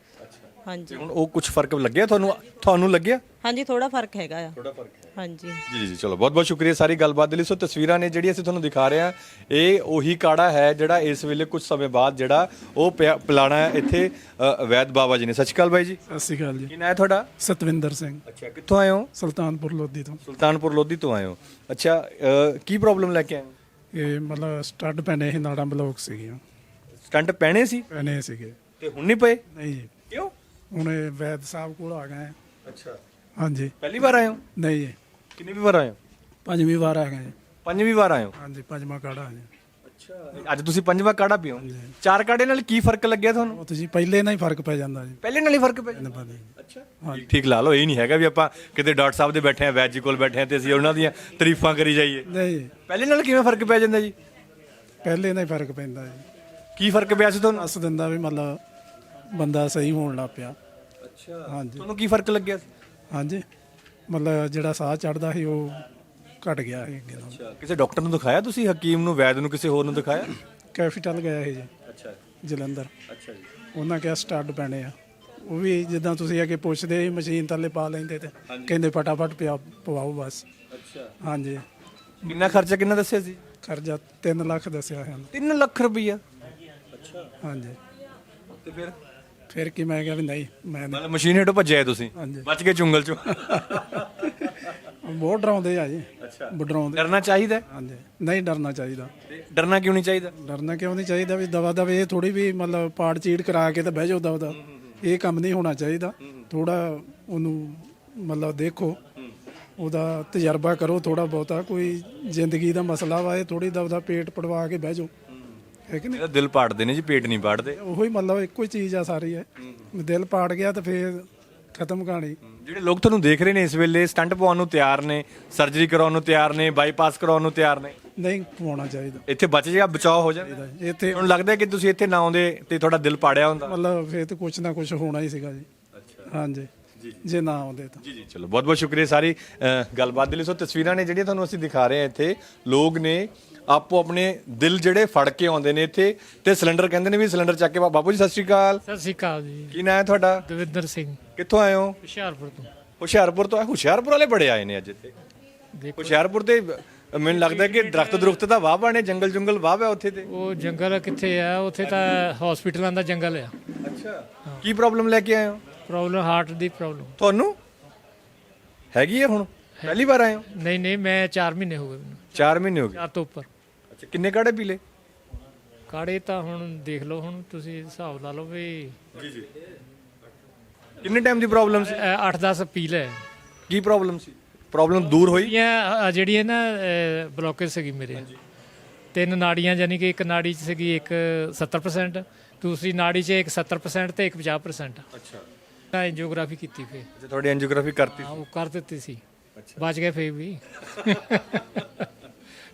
ਹਾਂਜੀ। ਹੁਣ ਉਹ ਕੁਝ ਫ਼ਰਕ ਲੱਗਿਆ ਤੁਹਾਨੂੰ? ਤੁਹਾਨੂੰ ਲੱਗਿਆ? ਹਾਂਜੀ ਥੋੜਾ ਫ਼ਰਕ ਹੈਗਾ ਆ। ਥੋੜਾ ਫ਼ਰਕ ਹੈ। ਹਾਂਜੀ। ਜੀ ਜੀ ਚਲੋ ਬਹੁਤ ਬਹੁਤ ਸ਼ੁਕਰੀਆ ਸਾਰੀ ਗੱਲਬਾਤ ਦੇ ਲਈ। ਸੋ ਤਸਵੀਰਾਂ ਨੇ ਜਿਹੜੀ ਅਸੀਂ ਤੁਹਾਨੂੰ ਦਿਖਾ ਰਹੇ ਹਾਂ ਇਹ ਉਹੀ ਕਾੜਾ ਹੈ ਜਿਹੜਾ ਇਸ ਵੇਲੇ ਕੁਝ ਸਮੇਂ ਬਾਅਦ ਜਿਹੜਾ ਉਹ ਪਿਆ- ਪਿਲਾਣਾ ਹੈ ਇੱਥੇ ਅ, ਵੈਦ ਬਾਬਾ ਜੀ ਨੇ। ਸਤਿ ਸ਼੍ਰੀ ਅਕਾਲ ਬਾਈ ਜੀ। ਸਤਿ ਸ਼੍ਰੀ ਅਕਾਲ ਜੀ। ਕੀ ਨਾਂ ਹੈ ਤੁਹਾਡਾ? ਸਤਵਿੰਦਰ ਸਿੰਘ। ਅੱਛਾ ਕਿੱਥੋਂ ਆਏ ਹੋ? ਸੁਲਤਾਨਪੁਰ ਲੋਧੀ ਤੋਂ। ਸੁਲਤਾਨਪੁਰ ਲੋਧੀ ਤੋਂ ਆਏ ਹੋ। ਅੱਛਾ ਅ, ਕੀ ਪ੍ਰੋਬਲਮ ਲੈ ਕੇ ਆਏ ਹੋ? ਇਹ ਮਤਲਬ ਸਟੱਡ ਪੈਣੇ ਸੀ ਨਾੜਾਂ ਬਲੌਕ ਸੀਗੀਆਂ। ਸਟੰਟ ਪੈਣੇ ਸੀ? ਪੈਣੇ ਸੀਗੇ। ਤੇ ਹੁਣ ਨਹੀਂ ਪਏ? ਨਹੀਂ ਜੀ। ਇਹ ਵੈਦ ਸਾਹਿਬ ਕੋਲ ਆ ਗਏ ਅੱਛਾ। ਹਾਂਜੀ। ਪਹਿਲੀ ਵਾਰ ਆਏ ਹੋ? ਨਹੀਂ ਜੀ। ਕਿੰਨੀ ਵੀ ਵਾਰ ਆਏ ਹੋ? ਪੰਜਵੀਂ ਵਾਰ ਆ ਗਏ ਜੀ। ਪੰਜਵੀਂ ਵਾਰ ਆਏ ਹੋ? ਹਾਂਜੀ ਪੰਜਵਾਂ ਕਾੜਾ ਜੀ। ਅੱਛਾ। ਅੱਜ ਤੁਸੀਂ ਪੰਜਵਾਂ ਕਾੜਾ ਪੀਓ। ਚਾਰ ਕਾੜੇ ਨਾਲ ਕੀ ਫ਼ਰਕ ਲੱਗਿਆ ਤੁਹਾਨੂੰ? ਉਹ ਤੁਸੀਂ ਪਹਿਲੇ ਨਾਲ ਹੀ ਫ਼ਰਕ ਪੈ ਜਾਂਦਾ ਜੀ। ਪਹਿਲੇ ਨਾਲ ਹੀ ਫ਼ਰਕ ਪਿਆ ਇਹਨੂੰ ਪਤਾ ਜੀ ਅੱਛਾ ਠੀਕ ਠੀਕ ਲਾ ਲਓ ਇਹ ਨਹੀਂ ਹੈਗਾ ਵੀ ਆਪਾਂ ਕਿਤੇ ਡਾਕਟਰ ਸਾਹਿਬ ਦੇ ਬੈਠੇ ਆ ਵੈਦ ਜੀ ਕੋਲ ਬੈਠੇ ਆ ਤੇ ਅਸੀਂ ਉਹਨਾਂ ਦੀਆਂ ਤਾਰੀਫਾਂ ਕਰੀ ਜਾਈਏ। ਨਹੀਂ ਪਹਿਲੇ ਨਾਲ ਕਿਵੇਂ ਫ਼ਰਕ ਪੈ ਜਾਂਦਾ ਜੀ? ਪਹਿਲੇ ਨਾਲ ਹੀ ਫ਼ਰਕ ਪੈਂਦਾ ਜੀ। ਕੀ ਫ਼ਰਕ ਪਿਆ ਸੀ ਤੁਹਾਨੂੰ? ਦੱਸ ਦਿੰਦਾ ਵੀ ਮਤਲਬ ਬੰਦਾ ਸਹੀ ਹੋਣ ਲੱਗ ਪਿਆ। ਅੱਛਾ। ਹਾਂਜੀ। ਤੁਹਾਨੂੰ ਕੀ ਫ਼ਰਕ ਲੱਗਿਆ ਸੀ? ਹਾਂਜੀ। ਮਤਲਬ ਜਿਹੜਾ ਸਾਹ ਚੜਦਾ ਸੀ ਉਹ ਘਟ ਗਿਆ ਸੀ ਅੱਗੇ ਨਾਲੋਂ। ਕਿਸੇ ਡਾਕਟਰ ਨੂੰ ਦਿਖਾਇਆ ਤੁਸੀਂ ਹਕੀਮ ਨੂੰ ਵੈਦ ਨੂੰ ਕਿਸੇ ਹੋਰ ਨੂੰ ਦਿਖਾਇਆ? ਕੈਪੀਟਲ ਗਿਆ ਸੀ ਜੀ। ਅੱਛਾ। ਜਲੰਧਰ। ਅੱਛਾ ਜੀ। ਉਹਨਾਂ ਕਿਹਾ ਸਟੱਡ ਪੈਣੇ ਆ। ਉਹ ਵੀ ਜਿੱਦਾਂ ਤੁਸੀਂ ਅੱਗੇ ਪੁੱਛਦੇ ਸੀ ਮਸ਼ੀਨ ਥੱਲੇ ਪਾ ਲੈਂਦੇ ਤੇ ਕਹਿੰਦੇ ਫਟਾਫਟ ਪਿਆ ਪਵਾਓ ਬਸ। ਅੱਛਾ। ਹਾਂਜੀ। ਕਿੰਨਾ ਖਰਚਾ ਕਿੰਨਾ ਦੱਸਿਆ ਸੀ? ਖਰਚਾ 3 ਲੱਖ ਦੱਸਿਆ ਹਨ 3 ਲੱਖ ਰੁਪਈਆ? ਹਾਂਜੀ। ਤੇ ਫਿਰ? ਫਿਰ ਕੀ ਮੈਂ ਕਿਹਾ ਵੀ ਨਹੀਂ ਮੈਂ ਨਹੀਂ। ਮਤਲਬ ਮਸ਼ੀਨ ਹੇਠੋਂ ਭੱਜਿਆ ਤੁਸੀਂ? ਹਾਂਜੀ। ਬਚ ਗਏ ਚੁੰਗਲ ਚੋਂ? ਬਹੁਤ ਡਰਾਉਂਦੇ ਆ ਜੀ। ਅੱਛਾ। ਡਰਾਉਂਦੇ। ਡਰਨਾ ਚਾਹੀਦਾ? ਹੈ? ਹਾਂਜੀ। ਨਹੀਂ ਡਰਨਾ ਚਾਹੀਦਾ। ਤੇ ਡਰਨਾ ਕਿਉਂ ਨਹੀਂ ਚਾਹੀਦਾ? ਡਰਨਾ ਕਿਉਂ ਨਹੀਂ ਚਾਹੀਦਾ ਵੀ ਦਵਾ ਦਵੇ ਇਹ ਥੋੜੀ ਵੀ ਮਤਲਬ ਪਾੜ ਚੀੜ ਕਰਾ ਕੇ ਤੇ ਬਹਿ ਜਾਓ ਦਵਾ ਦਾ ਇਹ ਕੰਮ ਨਹੀਂ ਹੋਣਾ ਚਾਹੀਦਾ। ਥੋੜਾ ਉਹਨੂੰ ਮਤਲਬ ਦੇਖੋ। ਉਹਦਾ ਤਜਰਬਾ ਕਰੋ ਥੋੜਾ ਬਹੁਤਾ। ਕੋਈ ਜ਼ਿੰਦਗੀ ਦਾ ਮਸਲਾ ਵਾ ਇਹ ਥੋੜੀ ਦਵਾ ਦਾ ਪੇਟ ਪੜਵਾ ਕੇ ਬਹਿ ਜਾਓ। ਹੈ ਕਿ ਨਹੀਂ? ਇਹਦਾ ਦਿਲ ਪਾੜਦੇ ਨੇ ਜੀ ਪੇਟ ਨਹੀਂ ਪਾੜਦੇ। ਉਹੀ ਮਤਲਬ ਇੱਕੋ ਹੀ ਚੀਜ਼ ਆ ਸਾਰੀ ਹੈ ਦਿਲ ਪਾੜ ਗਿਆ ਤਾਂ ਫੇਰ ਖਤਮ ਕਹਾਣੀ। ਜਿਹੜੇ ਲੋਕ ਤੁਹਾਨੂੰ ਦੇਖ ਰਹੇ ਨੇ ਇਸ ਵੇਲੇ ਸਟੰਟ ਪਵਾਉਣ ਨੂੰ ਤਿਆਰ ਨੇ ਸਰਜਰੀ ਕਰਾਉਣ ਨੂੰ ਤਿਆਰ ਨੇ ਬਾਈਪਾਸ ਕਰਾਉਣ ਨੂੰ ਤਿਆਰ ਨੇ। ਨਹੀਂ ਪਵਾਉਣਾ ਚਾਹੀਦਾ। ਇੱਥੇ ਬਚ ਜਾਏਗਾ ਬਚਾਅ ਹੋ ਜਾਂਦਾ ਇੱਥੇ ਹੁਣ ਲੱਗਦਾ ਕਿ ਤੁਸੀਂ ਇੱਥੇ ਨਾ ਆਉਂਦੇ ਤੇ ਤੁਹਾਡਾ ਦਿਲ ਪਾੜਿਆ ਹੁੰਦਾ। ਮਤਲਬ ਫੇਰ ਤੇ ਕੁਝ ਨਾ ਕੁਝ ਹੋਣਾ ਹੀ ਸੀਗਾ ਜੀ। ਹਾਂਜੀ। ਜੇ ਨਾ ਆਉਂਦੇ ਤਾਂ। ਜੀ ਜੀ ਚਲੋ। ਬਹੁਤ ਬਹੁਤ ਸ਼ੁਕਰੀਆ ਸਾਰੀ ਅ, ਗੱਲਬਾਤ ਦੇ ਲਈ। ਸੋ ਤਸਵੀਰਾਂ ਨੇ ਜਿਹੜੀਆਂ ਤੁਹਾਨੂੰ ਅਸੀਂ ਦਿਖਾ ਰਹੇ ਹਾਂ ਇੱਥੇ ਲੋਕ ਨੇ ਆਪੋ ਆਪਣੇ ਦਿਲ ਜਿਹੜੇ ਫੜ ਕੇ ਆਉਂਦੇ ਨੇ ਇੱਥੇ ਤੇ ਸਿਲੰਡਰ ਕਹਿੰਦੇ ਨੇ ਵੀ ਸਿਲੰਡਰ ਚੱਕ ਕੇ ਬਾ- ਬਾਪੂ ਜੀ ਸਤਿ ਸ਼੍ਰੀ ਅਕਾਲ। ਸਤਿ ਸ਼੍ਰੀ ਅਕਾਲ ਜੀ। ਕੀ ਨਾਂ ਹੈ ਤੁਹਾਡਾ? ਦਵਿੰਦਰ ਸਿੰਘ। ਕਿੱਥੋਂ ਆਏ ਹੋ? ਹੁਸ਼ਿਆਰਪੁਰ ਤੋਂ। ਹੁਸ਼ਿਆਰਪੁਰ ਤੋਂ ਆਏ? ਹੁਸ਼ਿਆਰਪੁਰ ਵਾਲੇ ਬੜੇ ਆਏ ਨੇ ਅੱਜ ਇੱਥੇ। ਦੇਖੋ। ਹੁਸ਼ਿਆਰਪੁਰ ਤੇ ਅ, ਮੈਨੂੰ ਲੱਗਦਾ ਕਿ ਦਰਖਤ ਦਰੁਖਤ ਤਾਂ ਵਾਹ ਬਾਣੇ ਜੰਗਲ ਜੰਗਲ ਵਾਹ ਹੈ ਉੱਥੇ ਤੇ। ਉਹ ਜੰਗਲ ਕਿੱਥੇ ਆ? ਉੱਥੇ ਤਾਂ ਹਸਪੀਟਲਾਂ ਦਾ ਜੰਗਲ ਆ। ਅੱਛਾ। ਕੀ ਪ੍ਰੋਬਲਮ ਲੈ ਕੇ ਆਏ ਹੋ? ਪ੍ਰੋਬਲਮ ਹਾਰਟ ਦੀ ਪ੍ਰੋਬਲਮ ਤੁਹਾਨੂੰ? ਹੈਗੀ ਹੈ ਹੁਣ? ਪਹਿਲੀ ਵਾਰ ਆਏ ਹੋ? ਨਹੀਂ ਨਹੀਂ ਮੈਂ 4 ਮਹੀਨੇ ਹੋ ਗਏ ਮੈਨੂੰ। 4 ਮਹੀਨੇ ਹੋ ਗਏ। ਚਾਰ ਤੋਂ ਉੱਪਰ। ਅੱਛਾ ਕਿੰਨੇ ਕਾੜੇ ਪੀ ਲਏ? ਕਾੜੇ ਤਾਂ ਹੁਣ ਦੇਖ ਲਓ ਹੁਣ ਤੁਸੀਂ ਹਿਸਾਬ ਲਾ ਲਓ ਵੀ ਕਿੰਨੇ ਟਾਈਮ ਦੀ ਪ੍ਰੋਬਲਮ ਸੀ? 8-10 ਪੀ ਲੈ ਕੀ ਪ੍ਰੋਬਲਮ ਸੀ? ਪ੍ਰੋਬਲਮ ਦੂਰ ਹੋਈ? ਇਹ ਜਿਹੜੀਆਂ ਨਾ ਬਲੋਕੇਜ ਸੀਗੀ ਮੇਰੇ। ਤਿੰਨ ਨਾੜੀਆਂ ਯਾਨੀ ਕਿ ਇੱਕ ਨਾੜੀ 'ਚ ਸੀਗੀ ਇੱਕ 70% ਦੂਸਰੀ ਨਾੜੀ 'ਚ ਇੱਕ 70% ਤੇ ਇੱਕ 50% ਅੱਛਾ। ਤਾਂ ਐਂਜੀਓਗ੍ਰਾਫੀ ਕੀਤੀ ਫੇ ਜੇ ਤੁਹਾਡੀ ਐਂਜੀਓਗ੍ਰਾਫੀ ਕਰਤੀ ਹਾਂ ਉਹ ਕਰ ਦਿੱਤੀ ਸੀ। ਬਚ ਗਏ ਫੇ ਵੀ।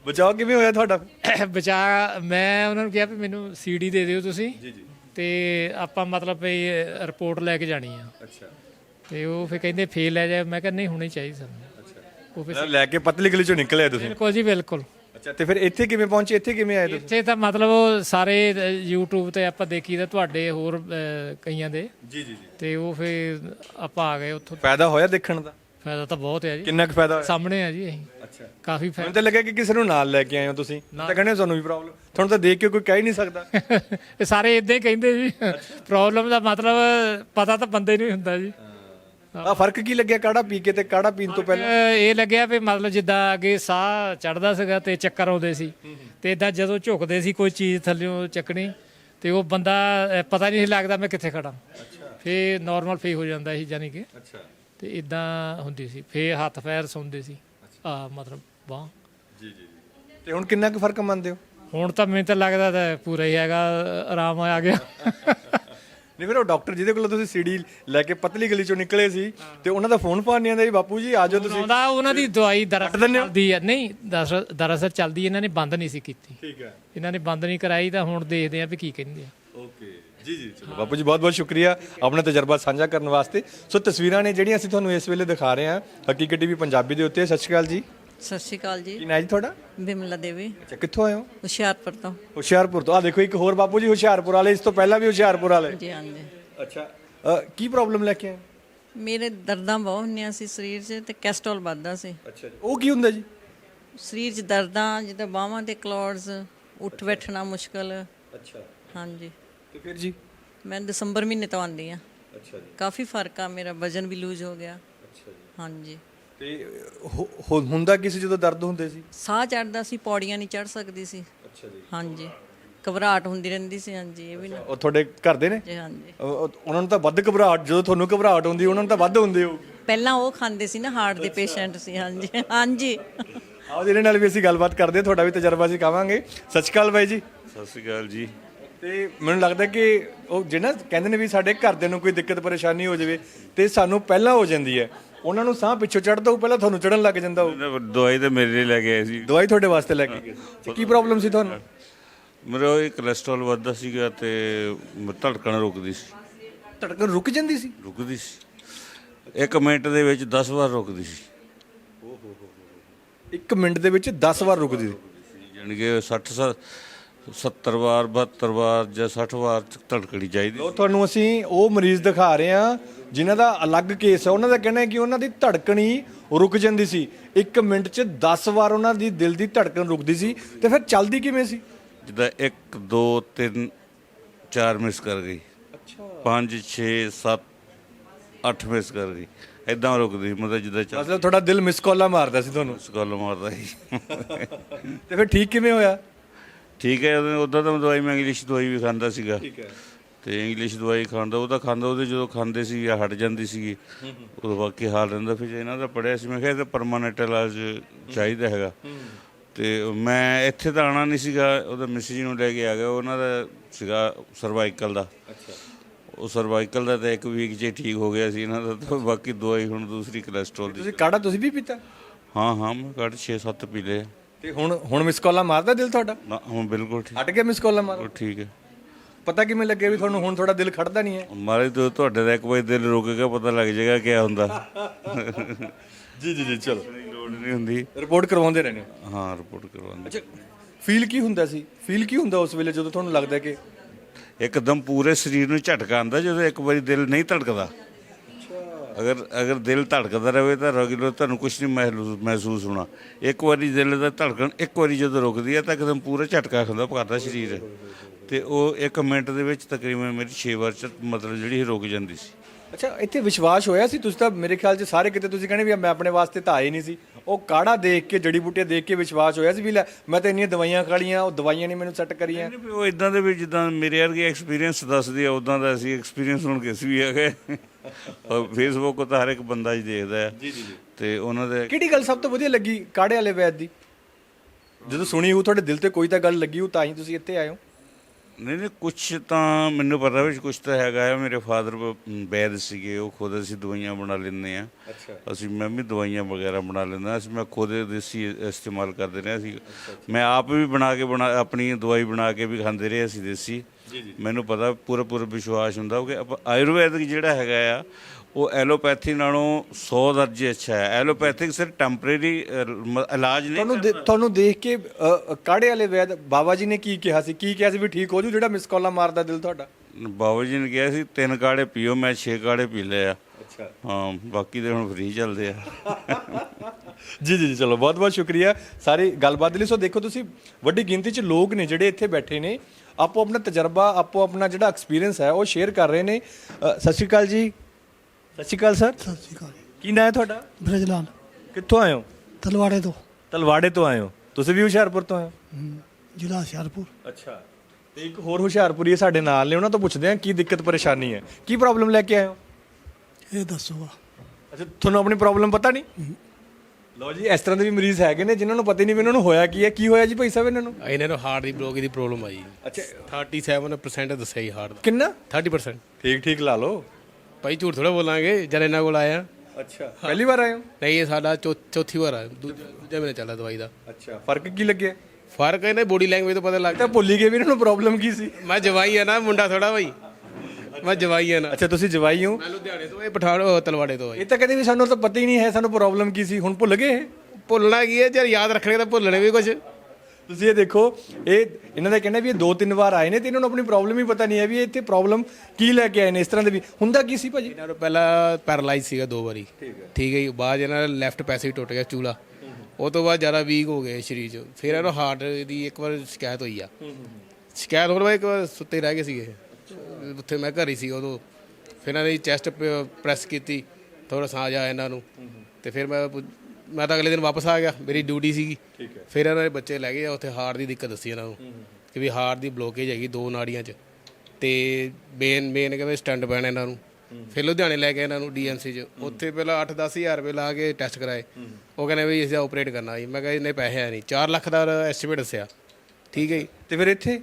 ਬਚਾਓ ਕਿਵੇਂ ਹੋਇਆ ਤੁਹਾਡਾ? ਬਚਾ ਮੈਂ ਉਹਨਾਂ ਨੂੰ ਕਿਹਾ ਵੀ ਮੈਨੂੰ ਸੀਡੀ ਦੇ ਦਿਓ ਤੁਸੀਂ। ਜੀ ਜੀ। ਤੇ ਆਪਾਂ ਮਤਲਬ ਵੀ ਰਿਪੋਰਟ ਲੈ ਕੇ ਜਾਣੀ ਆ। ਅੱਛਾ। ਤੇ ਉਹ ਫੇ ਕਹਿੰਦੇ ਫੇਲ ਲੈ ਜਾ ਮੈਂ ਕਿਹਾ ਨਹੀਂ ਹੋਣੀ ਚਾਹੀਦੀ ਸਾਨੂੰ। ਉਹ ਫਿਰ ਲੈ ਕੇ ਪਤਲੀ ਗਲੀ ਚੋਂ ਨਿਕਲੇ ਤੁਸੀਂ? ਬਿਲਕੁਲ ਜੀ ਬਿਲਕੁਲ। ਅੱਛਾ ਤੇ ਫਿਰ ਇੱਥੇ ਕਿਵੇਂ ਪਹੁੰਚੇ? ਇੱਥੇ ਕਿਵੇਂ ਆਏ ਤੁਸੀਂ? ਇੱਥੇ ਤਾਂ ਮਤਲਬ ਉਹ ਸਾਰੇ YouTube ਤੇ ਆਪਾਂ ਦੇਖੀਦਾ ਤੁਹਾਡੇ ਹੋਰ ਕਈਆਂ ਦੇ। ਜੀ ਜੀ ਜੀ। ਤੇ ਉਹ ਫੇ ਆਪਾਂ ਆ ਗਏ ਉੱਥੋਂ। ਫਾਇਦਾ ਹੋਇਆ ਦੇਖਣ ਦਾ? ਫਾਇਦਾ ਤਾਂ ਬਹੁਤ ਹੈ ਜੀ। ਕਿੰਨਾ ਕੁ ਫਾਇਦਾ ਹੋਇਆ? ਸਾਹਮਣੇ ਆ ਜੀ ਅਸੀਂ ਅੱਛਾ। ਕਾਫੀ ਮੈਨੂੰ ਤਾਂ ਲੱਗਾ ਕਿ ਕਿਸੇ ਨੂੰ ਨਾਲ ਲੈ ਕੇ ਆਏ ਹੋ ਤੁਸੀਂ। ਤਾਂ ਕਹਿੰਦੇ ਤੁਹਾਨੂੰ ਵੀ ਪ੍ਰੋਬਲਮ ਤੁਹਾਨੂੰ ਤਾਂ ਦੇਖ ਕੇ ਕੋਈ ਕਹਿ ਹੀ ਨਹੀਂ ਸਕਦਾ। ਇਹ ਸਾਰੇ ਇਦਾਂ ਹੀ ਕਹਿੰਦੇ ਜੀ। ਪ੍ਰੋਬਲਮ ਦਾ ਮਤਲਬ ਪਤਾ ਤਾਂ ਬੰਦੇ ਨੂੰ ਹੀ ਹੁੰਦਾ ਜੀ। ਆ ਫ਼ਰਕ ਕੀ ਲੱਗਿਆ ਕਾੜਾ ਪੀ ਕੇ ਤੇ ਕਾੜਾ ਪੀਣ ਤੋਂ ਪਹਿਲਾਂ? ਇਹ ਲੱਗਿਆ ਵੀ ਮਤਲਬ ਜਿੱਦਾਂ ਅੱਗੇ ਸਾਹ ਚੜਦਾ ਸੀਗਾ ਤੇ ਚੱਕਰ ਆਉਂਦੇ ਸੀ। ਤੇ ਇਦਾਂ ਜਦੋਂ ਝੁਕਦੇ ਸੀ ਕੋਈ ਚੀਜ਼ ਥੱਲਿਓਂ ਚੱਕਣੀ ਤੇ ਉਹ ਬੰਦਾ ਪਤਾ ਨਹੀਂ ਸੀ ਲੱਗਦਾ ਮੈਂ ਕਿੱਥੇ ਖੜਾ। ਫੇ ਨਾਰਮਲ ਫੇ ਹੋ ਜਾਂਦਾ ਸੀ ਯਾਨੀ ਕਿ। ਅੱਛਾ। ਤੇ ਇਦਾਂ ਹੁੰਦੀ ਸੀ ਫੇ ਹੱਥ ਪੈਰ ਸੌਂਦੇ ਸੀ। ਆ ਮਤਲਬ ਬਾਹ ਜੀ ਜੀ ਤੇ ਹੁਣ ਕਿੰਨਾ ਕੁ ਫ਼ਰਕ ਮੰਨਦੇ ਹੋ? ਹੁਣ ਤਾਂ ਮੈਨੂੰ ਤਾਂ ਲੱਗਦਾ ਤਾਂ ਪੂਰਾ ਹੀ ਹੈਗਾ ਆਰਾਮ ਆ ਗਿਆ। ਨਹੀਂ ਫਿਰ ਉਹ ਡਾਕਟਰ ਜਿਹਦੇ ਕੋਲ ਤੁਸੀਂ ਸੀੜੀ ਲੈ ਕੇ ਪਤਲੀ ਗਲੀ ਚੋਂ ਨਿਕਲੇ ਸੀ ਤੇ ਉਹਨਾਂ ਦਾ ਫੋਨ ਪਾਣ ਨਹੀਂ ਆਂਦਾ ਜੀ ਬਾਪੂ ਜੀ ਆਜੋ ਤੁਸੀਂ। ਆਉਂਦਾ ਉਹਨਾਂ ਦੀ ਦਵਾਈ ਦਰਅਸਲ ਦਿੰਦੇ ਹੋ? ਚੱਲਦੀ ਹੈ ਨਹੀਂ ਦਰਅਸਲ ਚੱਲਦੀ ਇਹਨਾਂ ਨੇ ਬੰਦ ਨਹੀਂ ਸੀ ਕੀਤੀ। ਠੀਕ ਹੈ। ਇਹਨਾਂ ਨੇ ਬੰਦ ਨਹੀਂ ਕਰਾਈ ਤਾਂ ਹੁਣ ਦੇਖਦੇ ਆ ਵੀ ਕੀ ਕਹਿੰਦੇ ਆ। ਓਕੇ। ਜੀ ਜੀ ਚਲੋ ਬਾਪੂ ਜੀ ਬਹੁਤ ਬਹੁਤ ਸ਼ੁਕਰੀਆ ਆਪਣਾ ਤਜਰਬਾ ਸਾਂਝਾ ਕਰਨ ਵਾਸਤੇ। ਸੋ ਤਸਵੀਰਾਂ ਨੇ ਜਿਹੜੀਆਂ ਅਸੀਂ ਤੁਹਾਨੂੰ ਇਸ ਵੇਲੇ ਦਿਖਾ ਰਹੇ ਹਾਂ ਹਕੀਕਤ ਟੀਵੀ ਪੰਜਾਬੀ ਦੇ ਉੱਤੇ। ਸਤਿ ਸ਼੍ਰੀ ਅਕਾਲ ਜੀ। ਸਤਿ ਸ਼੍ਰੀ ਅਕਾਲ ਜੀ। ਕੀ ਨਾਂ ਜੀ ਤੁਹਾਡਾ? ਬਿਮਲਾ ਦੇਵੀ। ਅੱਛਾ ਕਿੱਥੋਂ ਆਏ ਹੋ? ਹੁਸ਼ਿਆਰਪੁਰ ਤੋਂ। ਹੁਸ਼ਿਆਰਪੁਰ ਤੋਂ। ਆ ਦੇਖੋ ਇੱਕ ਹੋਰ ਬਾਪੂ ਜੀ ਹੁਸ਼ਿਆਰਪੁਰ ਵਾਲੇ ਇਸ ਤੋਂ ਪਹਿਲਾਂ ਵੀ ਹੁਸ਼ਿਆਰਪੁਰ ਵਾਲੇ। ਜੀ ਹਾਂਜੀ। ਅੱਛਾ ਅ, ਕੀ ਪ੍ਰੋਬਲਮ ਲੈ ਕੇ ਆਏ? ਮੇਰੇ ਦਰਦਾਂ ਬਹੁਤ ਹੁੰਦੀਆਂ ਸੀ ਸਰੀਰ 'ਚ ਤੇ ਕੈਸਟਰੋਲ ਵੱਧਦਾ ਸੀ। ਅੱਛਾ ਜੀ। ਉਹ ਕੀ ਹੁੰਦਾ ਜੀ? ਸਰੀਰ 'ਚ ਦਰਦਾਂ ਜਿੱਦਾਂ ਬਾਹਾਂ ਤੇ ਕਲੌਡਸ ਉੱਠ ਬੈਠਣਾ ਮੁਸ਼ਕਲ। ਅੱਛਾ। ਹਾਂਜੀ। ਤੇ ਫਿਰ ਜੀ? ਮੈਂ ਦਸੰਬਰ ਮਹੀਨੇ ਤੋਂ ਆਉਂਦੀ ਆ ਅੱਛਾ ਜੀ। ਕਾਫੀ ਫ਼ਰਕ ਆ ਮੇਰਾ ਵਜਨ ਵੀ ਲੂਜ਼ ਹੋ ਗਿਆ। ਅੱਛਾ ਜੀ। ਹਾਂਜੀ। ਤੇ ਹੋ- ਹੋ- ਹੁੰਦਾ ਕੀ ਸੀ ਜਦੋਂ ਦਰਦ ਹੁੰਦੇ ਸੀ? ਸਾਹ ਚੜਦਾ ਸੀ ਪੌੜੀਆਂ ਨਹੀਂ ਚੜ ਸਕਦੀ ਸੀ। ਅੱਛਾ ਜੀ। ਹਾਂਜੀ। ਘਬਰਾਹਟ ਹੁੰਦੀ ਰਹਿੰਦੀ ਸੀ ਹਾਂਜੀ ਇਹ ਵੀ ਨਾ। ਉਹ ਤੁਹਾਡੇ ਘਰ ਦੇ ਨੇ? ਜੀ ਹਾਂਜੀ। ਉਹ- ਉਹ- ਉਹਨਾਂ ਨੂੰ ਤਾਂ ਵੱਧ ਘਬਰਾਹਟ ਜਦੋਂ ਤੁਹਾਨੂੰ ਘਬਰਾਹਟ ਹੁੰਦੀ ਉਹਨਾਂ ਨੂੰ ਤਾਂ ਵੱਧ ਹੁੰਦੇ ਹੋ ਪਹਿਲਾਂ ਉਹ ਖਾਂਦੇ ਸੀ ਨਾ ਹਾਰਟ ਦੇ ਪੇਸ਼ੈਂਟ ਸੀ ਹਾਂਜੀ ਹਾਂਜੀ। ਆਓ ਜਿਹਦੇ ਨਾਲ ਵੀ ਅਸੀਂ ਗੱਲਬਾਤ ਕਰਦੇ ਹਾਂ, ਤੁਹਾਡਾ ਵੀ ਤਜਰਬਾ ਜੀ ਕਵਾਂਗੇ। ਸਤਿ ਸ਼੍ਰੀ ਅਕਾਲ ਬਾਈ ਜੀ। ਸਤਿ ਸ਼੍ਰੀ ਅਕਾਲ ਜੀ। ਤੇ ਮੈਨੂੰ ਲੱਗਦਾ ਕਿ ਉਹ ਜਿਹੜਾ ਕਹਿੰਦੇ ਨੇ ਵੀ ਸਾਡੇ ਘਰਦਿਆਂ ਨੂੰ ਕੋਈ ਦਿੱਕਤ ਪਰੇਸ਼ਾਨੀ ਹੋ ਜਾਵੇ ਤੇ ਸਾਨੂੰ ਪਹਿਲਾਂ ਹੋ ਜਾਂਦੀ ਹੈ। ਉਹਨਾਂ ਨੂੰ ਸਾਹ ਪਿੱਛੋਂ ਚੜਦਾ ਉਹ ਪਹਿਲਾਂ ਤੁਹਾਨੂੰ ਚੜਨ ਲੱਗ ਜਾਂਦਾ ਉਹ ਦਵਾਈ ਤਾਂ ਮੇਰੇ ਲਈ ਲੈ ਕੇ ਆਏ ਸੀ। ਦਵਾਈ ਤੁਹਾਡੇ ਵਾਸਤੇ ਲੈ ਕੇ ਗਏ ਤੇ ਕੀ ਪ੍ਰੋਬਲਮ ਸੀ ਤੁਹਾਨੂੰ? ਮੇਰਾ ਇਹ ਕੋਲੇਸਟ੍ਰੋਲ ਵੱਧਦਾ ਸੀਗਾ ਤੇ ਧੜਕਣ ਰੁਕਦੀ ਸੀ। ਧੜਕਣ ਰੁਕ ਜਾਂਦੀ ਸੀ? ਰੁਕਦੀ ਸੀ। ਇੱਕ ਮਿੰਟ ਦੇ ਵਿੱਚ 10 ਵਾਰ ਰੁਕਦੀ ਸੀ। 1 ਮਿੰਟ ਦੇ ਵਿੱਚ 10 ਵਾਰ ਰੁਕਦੀ ਸੀ। ਕਿ 60 ਸ- 70 ਵਾਰ 72 ਵਾਰ ਜਾਂ 60 ਵਾਰ ਧੜਕਣੀ ਚਾਹੀਦੀ ਉਹ ਤੁਹਾਨੂੰ ਅਸੀਂ ਉਹ ਮਰੀਜ਼ ਦਿਖਾ ਰਹੇ ਹਾਂ ਜਿਨ੍ਹਾਂ ਦਾ ਅਲੱਗ ਕੇਸ ਹੈ। ਉਹਨਾਂ ਦਾ ਕਹਿਣਾ ਹੈ ਕਿ ਉਹਨਾਂ ਦੀ ਧੜਕਣ ਰੁਕ ਜਾਂਦੀ ਸੀ। 1 ਮਿੰਟ 'ਚ 10 ਵਾਰ ਉਹਨਾਂ ਦੀ ਦਿਲ ਦੀ ਧੜਕਣ ਰੁਕਦੀ ਸੀ ਤੇ ਫਿਰ ਚੱਲਦੀ ਕਿਵੇਂ ਸੀ? ਜਿੱਦਾਂ 1 2 3 4 ਮਿਸ ਕਰ ਗਈ। ਅੱਛਾ। 5 6 7 8 ਮਿਸ ਕਰ ਗਈ। ਐਦਾਂ ਰੁਕਦੀ ਮਤਲਬ ਜਿੱਦਾਂ ਚੱਲ ਮਤਲਬ ਤੁਹਾਡਾ ਦਿਲ ਮਿਸ ਕਾਲਾਂ ਮਾਰਦਾ ਸੀ ਤੁਹਾਨੂੰ। ਇਸ ਗੱਲ ਮਾਰਦਾ ਸੀ। ਤੇ ਫਿਰ ਠੀਕ ਕਿਵੇਂ ਹੋਇਆ? ਠੀਕ ਹੈ ਉਦੋਂ ਤਾਂ ਮੈਂ ਦਵਾਈ ਮੈਂ ਇੰਗਲਿਸ਼ ਦਵਾਈ ਵੀ ਖਾਂਦਾ ਸੀਗਾ। ਠੀਕ ਹੈ। ਤੇ ਇੰਗਲਿਸ਼ ਦਵਾਈ ਖਾਂਦਾ ਉਹ ਤਾਂ ਖਾਂਦਾ ਉਹਦੇ ਜਦੋਂ ਖਾਂਦੇ ਸੀ ਜਾਂ ਹਟ ਜਾਂਦੀ ਸੀਗੀ ਉਦੋਂ ਬਾਕੀ ਹਾਲ ਰਹਿੰਦਾ। ਫਿਰ ਇਹਨਾਂ ਦਾ ਪੜਿਆ ਸੀ ਮੈਂ ਕਿਹਾ ਇਹ ਤਾਂ ਪਰਮਾਨੈਂਟ ਇਲਾਜ ਚਾਹੀਦਾ ਹੈਗਾ। ਤੇ ਮੈਂ ਇੱਥੇ ਤਾਂ ਆਣਾ ਨਹੀਂ ਸੀਗਾ ਉਹਦਾ ਮਿਸ ਜੀ ਨੂੰ ਲੈ ਕੇ ਆ ਗਿਆ ਉਹਨਾਂ ਦਾ ਸੀਗਾ ਸਰਵਾਈਕਲ ਦਾ। ਉਹ ਸਰਵਾਈਕਲ ਦਾ ਤਾਂ ਇੱਕ ਵੀਕ ਹੀ ਠੀਕ ਹੋ ਗਿਆ ਸੀ ਇਹਨਾਂ ਦਾ ਤਾਂ ਬਾਕੀ ਦਵਾਈ ਹੁਣ ਦੂਸਰੀ ਕੋਲੇਸਟ੍ਰੋਲ ਦੀ। ਤੁਸੀਂ ਕਾੜਾ ਤੁਸੀਂ ਵੀ ਪੀਤਾ? ਹਾਂ ਹਾਂ ਮੈਂ ਕੱਢ 6-7 ਪੀ ਲਏ ਤੇ ਹੁਣ ਹੁਣ ਮਿਸ ਕਾਲਾਂ ਮਾਰਦਾ ਦਿਲ ਤੁਹਾਡਾ? ਨਾ ਹੁਣ ਬਿਲਕੁਲ ਠੀਕ। ਹਟ ਗਿਆ ਮਿਸ ਕਾਲਾਂ ਮਾਰ। ਠੀਕ ਹੈ। ਪਤਾ ਕਿਵੇਂ ਲੱਗਿਆ ਵੀ ਤੁਹਾਨੂੰ ਹੁਣ ਤੁਹਾਡਾ ਦਿਲ ਖੜਦਾ ਨਹੀਂ ਹੈ? ਮਾਰੇ ਤੋਂ ਤੁਹਾਡੇ ਦਾ ਇੱਕ ਵਾਰ ਦਿਲ ਰੁਕੇਗਾ ਪਤਾ ਲੱਗ ਜਾਏਗਾ ਕੀ ਹੁੰਦਾ। ਜੀ ਜੀ ਜੀ ਚਲੋ। ਲੋੜ ਨਹੀਂ ਹੁੰਦੀ। ਰਿਪੋਰਟ ਕਰਵਾਉਂਦੇ ਰਹਿੰਦੇ ਹੋ? ਹਾਂ ਰਿਪੋਰਟ ਕਰਵਾਉਣੀ ਅੱਛਾ ਫੀਲ ਕੀ ਹੁੰਦਾ ਸੀ? ਫੀਲ ਕੀ ਹੁੰਦਾ ਉਸ ਵੇਲੇ ਜਦੋਂ ਤੁਹਾਨੂੰ ਲੱਗਦਾ ਕਿ ਇੱਕਦਮ ਪੂਰੇ ਸਰੀਰ ਨੂੰ ਝਟਕਾ ਆਉਂਦਾ ਜਦੋਂ ਇੱਕ ਵਾਰੀ ਦਿਲ ਨਹੀਂ ਧੜਕਦਾ? ਅਗਰ ਅਗਰ ਦਿਲ ਧੜਕਦਾ ਰਹੇ ਤਾਂ ਰੈਗੂਲਰ ਤੁਹਾਨੂੰ ਕੁਝ ਨਹੀਂ ਮਹਿਸੂਸ ਮਹਿਸੂਸ ਹੋਣਾ। ਇੱਕ ਵਾਰੀ ਦਿਲ ਦਾ ਧੜਕਣ ਇੱਕ ਵਾਰੀ ਜਦੋਂ ਰੁਕਦੀ ਹੈ ਤਾਂ ਇੱਕਦਮ ਪੂਰਾ ਝਟਕਾ ਖਾਂਦਾ ਕਰਦਾ ਸਰੀਰ। ਤੇ ਉਹ ਇੱਕ ਮਿੰਟ ਦੇ ਵਿੱਚ ਤਕਰੀਬਨ ਮੇਰੀ 6 ਵਾਰ ਚ ਮਤਲਬ ਜਿਹੜੀ ਰੁਕ ਜਾਂਦੀ ਸੀ। ਅੱਛਾ ਇੱਥੇ ਵਿਸ਼ਵਾਸ ਹੋਇਆ ਸੀ? ਤੁਸੀਂ ਤਾਂ ਮੇਰੇ ਖਿਆਲ 'ਚ ਸਾਰੇ ਕਿਤੇ ਤੁਸੀਂ ਕਹਿੰਦੇ ਵੀ ਮੈਂ ਆਪਣੇ ਵਾਸਤੇ ਤਾਂ ਆਏ ਨਹੀਂ ਸੀ। ਉਹ ਕਾੜਾ ਦੇਖ ਕੇ ਜੜੀ ਬੂਟੀਆਂ ਦੇਖ ਕੇ ਵਿਸ਼ਵਾਸ ਹੋਇਆ ਸੀ ਵੀ ਲੈ ਮੈਂ ਤਾਂ ਇੰਨੀਆਂ ਦਵਾਈਆਂ ਖਾਲੀਆਂ ਉਹ ਦਵਾਈਆਂ ਨੇ ਮੈਨੂੰ ਸੈੱਟ ਕਰੀਆਂ? ਨਹੀਂ ਵੀ ਉਹ ਇਦਾਂ ਦੇ ਵੀ ਜਿੱਦਾਂ ਮੇਰੇ ਵਰਗੇ ਐਕਸਪੀਰੀਅੰਸ ਦੱਸਦੇ ਆ ਉਦਾਂ ਦਾ ਅਸੀਂ ਐਕਸਪੀਰੀਅੰਸ ਹੁਣ ਕਿਸ ਵੀ ਹੈਗੇ। ਫੇਸਬੁੱਕ ਤਾਂ ਹਰ ਇੱਕ ਬੰਦਾ ਹੀ ਦੇਖਦਾ ਹੈ। ਜੀ ਜੀ ਤੇ ਉਹਨਾਂ ਦੇ ਕਿਹੜੀ ਗੱਲ ਸਭ ਤੋਂ ਵਧੀਆ ਲੱਗੀ ਕਾੜੇ ਵਾਲੇ ਵੈਦ ਦੀ? ਜਦੋਂ ਸੁਣੀ ਉਹ ਤੁਹਾਡੇ ਦਿਲ ਤੇ ਕੋਈ ਤਾਂ ਗੱਲ ਲੱਗੀ ਉਹ ਤਾਂ ਹੀ ਤੁਸੀਂ ਇੱਥੇ ਆਏ ਹੋ। ਨਹੀਂ ਨਹੀਂ ਕੁਛ ਤਾਂ ਮੈਨੂੰ ਪਤਾ ਵੀ ਕੁਛ ਤਾਂ ਹੈਗਾ ਹੈ ਮੇਰੇ ਫਾਦਰ ਵੈਦ ਸੀਗੇ ਉਹ ਖੁਦ ਅਸੀਂ ਦਵਾਈਆਂ ਬਣਾ ਲੈਂਦੇ ਆ ਅਸੀਂ ਮੈਂ ਵੀ ਦਵਾਈਆਂ ਵਗੈਰਾ ਬਣਾ ਲੈਂਦਾ ਅਸੀਂ ਮੈਂ ਖੁਦ ਦੇਸੀ ਇਸਤੇਮਾਲ ਕਰਦੇ ਰਹੇ ਅਸੀਂ ਮੈਂ ਆਪ ਵੀ ਬਣਾ ਕੇ ਬਣਾ ਆਪਣੀ ਦਵਾਈ ਬਣਾ ਕੇ ਵੀ ਖਾਂਦੇ ਰਹੇ ਅਸੀਂ ਦੇਸੀ। ਮੈਨੂੰ ਪਤਾ ਪੂਰਾ ਪੂਰਾ ਵਿਸ਼ਵਾਸ ਹੁੰਦਾ ਕਿ ਆਪਾਂ- ਆਯੁਰਵੈਦਿਕ ਜਿਹੜਾ ਹੈਗਾ ਆ ਉਹ ਐਲੋਪੈਥੀ ਨਾਲੋਂ 100 ਦਰਜੇ ਅੱਛਾ ਹੈ। ਐਲੋਪੈਥਿਕ ਸਿਰ ਟੈਂਪਰੇਰੀ ਇਲਾਜ ਨਹੀਂ। ਤੁਹਾਨੂੰ ਤੁਹਾਨੂੰ ਦੇਖ ਕੇ ਕਾੜੇ ਵਾਲੇ ਵੈਦ ਬਾਬਾ ਜੀ ਨੇ ਕੀ ਕਿਹਾ ਸੀ? ਕੀ ਕਿਹਾ ਸੀ ਵੀ ਠੀਕ ਹੋ ਜੂ ਜਿਹੜਾ ਮਿਸ ਕਾਲਾਂ ਮਾਰਦਾ ਦਿਲ ਤੁਹਾਡਾ? ਬਾਬਾ ਜੀ ਨੇ ਕਿਹਾ ਸੀ ਤਿੰਨ ਕਾੜੇ ਪੀਓ ਮੈਂ ਛੇ ਕਾੜੇ ਪੀ ਲਏ ਆ। ਅੱਛਾ। ਹਾਂ ਬਾਕੀ ਦੇ ਹੁਣ ਫ੍ਰੀ ਚੱਲਦੇ ਆ। ਜੀ ਜੀ ਜੀ, ਚਲੋ ਬਹੁਤ ਬਹੁਤ ਸ਼ੁਕਰੀਆ। ਸਾਰੀ ਗੱਲਬਾਤ ਲਈ। ਸੋ ਦੇਖੋ ਤੁਸੀਂ ਵੱਡੀ ਗਿਣਤੀ 'ਚ ਲੋਕ ਨੇ ਜਿਹੜੇ ਇੱਥੇ ਬੈਠੇ ਨੇ। ਆਪੋ ਆਪਣਾ ਤਜਰਬਾ ਆਪੋ ਆਪਣਾ ਜਿਹੜਾ ਐਕਸਪੀਰੀਅੰਸ ਹੈ ਉਹ ਸ਼ੇਅਰ ਕਰ ਰਹੇ ਨੇ। ਅ, ਸਤਿ ਸ਼੍ਰੀ ਅਕਾਲ ਜੀ। ਸਤਿ ਸ਼੍ਰੀ ਅਕਾਲ ਸਰ ਸਤਿ ਸ਼੍ਰੀ ਅਕਾਲ ਕੀ ਨਾਂ ਹੈ ਤੁਹਾਡਾ? ਬ੍ਰਜ ਲਾਲ ਕਿੱਥੋਂ ਆਏ ਹੋ? ਤਲਵਾੜੇ ਤੋਂ। ਤਲਵਾੜੇ ਤੋਂ ਆਏ ਹੋ। ਤੁਸੀਂ ਵੀ ਹੁਸ਼ਿਆਰਪੁਰ ਤੋਂ ਆਏ ਹੋ? ਹਮ, ਜ਼ਿਲ੍ਹਾ ਹੁਸ਼ਿਆਰਪੁਰ। ਅੱਛਾ। ਤੇ ਇੱਕ ਹੋਰ ਹੁਸ਼ਿਆਰਪੁਰੀ ਸਾਡੇ ਨਾਲ ਨੇ ਉਹਨਾਂ ਤੋਂ ਪੁੱਛਦੇ ਆ ਕੀ ਦਿੱਕਤ ਪਰੇਸ਼ਾਨੀ ਹੈ। ਕੀ ਪ੍ਰੋਬਲਮ ਲੈ ਕੇ ਆਏ ਹੋ? ਇਹ ਦੱਸੋ ਅੱਛਾ ਤੁਹਾਨੂੰ ਆਪਣੀ ਪ੍ਰੋਬਲਮ ਪਤਾ ਨਹੀਂ? ਲਓ ਜੀ ਇਸ ਤਰ੍ਹਾਂ ਦੇ ਵੀ ਮਰੀਜ਼ ਹੈਗੇ ਨੇ ਜਿਨ੍ਹਾਂ ਨੂੰ ਪਤਾ ਹੀ ਨਹੀਂ ਵੀ ਇਹਨਾਂ ਨੂੰ ਹੋਇਆ ਕੀ ਹੈ ਕੀ ਹੋਇਆ ਜੀ ਭਾਈ ਸਾਹਿਬ ਇਹਨਾਂ ਨੂੰ? ਇਹਨਾਂ ਨੂੰ ਹਾਰਟ ਦੀ ਬਲੋਕ ਦੀ ਪ੍ਰੋਬਲਮ ਆਈ ਅੱਛਾ। 37% ਦੱਸਿਆ ਜੀ ਹਾਰਟ ਕਿੰਨਾ? ਦਾ 30% ਠੀਕ ਠੀਕ ਲਾ ਲਓ। ਭਾਈ ਝੂਠ ਥੋੜਾ ਬੋਲਾਂਗੇ ਜਦ ਇਹਨਾਂ ਕੋਲ ਆਇਆ। ਅੱਛਾ ਪਹਿਲੀ ਵਾਰ ਆਏ ਹੋ? ਨਹੀਂ ਇਹ ਸਾਡਾ ਚੌ- ਚੌਥੀ ਵਾਰ ਆ ਦੂਜਾ ਦੂਜਾ ਮਹੀਨਾ ਚੱਲਦਾ ਦਵਾਈ ਦਾ। ਅੱਛਾ ਫ਼ਰਕ ਕੀ ਲੱਗਿਆ? ਫ਼ਰਕ ਇਹਨੇ ਬੋਡੀ ਲੈਂਗੁਏਜ ਤੋਂ ਪਤਾ ਲੱਗ ਤਾਂ ਭੁੱਲ ਹੀ ਗਏ ਵੀ ਇਹਨਾਂ ਨੂੰ ਪ੍ਰੋਬਲਮ ਕੀ ਸੀ। ਮੈਂ ਜਵਾਈ ਆ ਨਾ ਮੁੰਡਾ ਥੋੜਾ ਭਾਈ ਮੈਂ ਜਵਾਈ ਆ ਨਾ। ਅੱਛਾ ਤੁਸੀਂ ਜਵਾਈ ਹੋ? ਮੈਂ ਲੁਧਿਆਣੇ ਤੋਂ ਇਹ ਪਠਾਨ ਉਹ ਤਲਵਾੜੇ ਤੋਂ ਇਹ ਤਾਂ ਕਹਿੰਦੇ ਵੀ ਸਾਨੂੰ ਤਾਂ ਪਤਾ ਹੀ ਨਹੀਂ ਹੈ ਸਾਨੂੰ ਪ੍ਰੋਬਲਮ ਕੀ ਸੀ ਹੁਣ ਭੁੱਲ ਗਏ ਇਹ? ਭੁੱਲਣਾ ਕੀ ਹੈ ਜਦ ਯਾਦ ਰੱਖਣੇ ਤਾਂ ਭੁੱਲਣੇ ਵੀ ਕੁਝ ਤੁਸੀਂ ਇਹ ਦੇਖੋ ਇਹ ਇਹਨਾਂ ਦਾ ਕਹਿਣਾ ਵੀ ਇਹ ਦੋ ਤਿੰਨ ਵਾਰ ਆਏ ਨੇ ਤੇ ਇਹਨਾਂ ਨੂੰ ਆਪਣੀ ਪ੍ਰੋਬਲਮ ਹੀ ਪਤਾ ਨਹੀਂ ਹੈ ਵੀ ਇਹ ਇੱਥੇ ਪ੍ਰੋਬਲਮ ਕੀ ਲੈ ਕੇ ਆਏ ਨੇ ਇਸ ਤਰ੍ਹਾਂ ਦੇ ਵੀ। ਹੁੰਦਾ ਕੀ ਸੀ ਭਾਜੀ? ਇਹਨਾਂ ਨੂੰ ਪਹਿਲਾਂ ਪੈਰਾਲਾਈਜ਼ ਸੀਗਾ ਦੋ ਵਾਰੀ। ਠੀਕ ਹੈ। ਜੀ ਬਾਅਦ 'ਚ ਇਹਨਾਂ ਦਾ ਲੈਫਟ ਪੈਸੇ ਟੁੱਟ ਗਿਆ ਚੂਲਾ। ਉਹ ਤੋਂ ਬਾਅਦ ਜ਼ਿਆਦਾ ਵੀਕ ਹੋ ਗਏ ਸਰੀਰ 'ਚ। ਫਿਰ ਇਹਨਾਂ ਨੂੰ ਹਾਰਟ ਦੀ ਇੱਕ ਵਾਰ ਸ਼ਿਕਾਇਤ ਹੋਈ ਆ। ਸ਼ਿਕਾਇਤ ਹੋਣ ਬਾਅਦ ਇੱਕ ਵਾਰ ਸੁੱਤੇ ਰਹਿ ਗਏ ਸੀਗੇ। ਉੱਥੇ ਮੈਂ ਘਰ ਹੀ ਸੀ ਉਦੋਂ। ਫਿਰ ਇਹਨਾਂ ਦੀ ਚੈਸਟ ਪ੍ਰੈਸ ਕੀਤੀ ਥੋੜਾ ਸਾਹ ਆਇਆ ਇਹਨਾਂ ਨੂੰ। ਤੇ ਫਿਰ ਮੈਂ ਪੁ- ਮੈਂ ਤਾਂ ਅਗਲੇ ਦਿਨ ਵਾਪਸ ਆ ਗਿਆ ਮੇਰੀ ਡਿਊਟੀ ਸੀਗੀ। ਫਿਰ ਇਹਨਾਂ ਦੇ ਬੱਚੇ ਲੈ ਗਏ ਆ ਉੱਥੇ ਹਾਰਟ ਦੀ ਦਿੱਕਤ ਦੱਸੀ ਇਹਨਾਂ ਨੂੰ ਕਿ ਵੀ ਹਾਰਟ ਦੀ ਬਲੋਕੇਜ ਹੈਗੀ ਦੋ ਨਾੜੀਆਂ 'ਚ। ਤੇ ਮੇਨ ਮੇਨ ਕਹਿੰਦੇ ਸਟੰਟ ਪੈਣਾ ਇਹਨਾਂ ਨੂੰ। ਫਿਰ ਲੁਧਿਆਣੇ ਲੈ ਗਏ ਇਹਨਾਂ ਨੂੰ ਡੀਐਮਸੀ 'ਚ। ਉੱਥੇ ਪਹਿਲਾਂ 8-10 ਹਜ਼ਾਰ ਰੁਪਏ ਲਾ ਕੇ ਟੈਸਟ ਕਰਾਏ। ਉਹ ਕਹਿੰਦੇ ਵੀ ਅਸੀਂ ਆਪਰੇਟ ਕਰਨਾ। ਜੀ ਮੈਂ ਕਿਹਾ ਇੰਨੇ ਪੈਸੇ ਹੈ ਨਹੀਂ। 4 ਲੱਖ ਦਾ ਐਸਟੀਮੇਟ ਦੱਸਿਆ। ਠੀਕ ਹੈ ਜੀ। ਤੇ ਫਿਰ ਇੱਥੇ?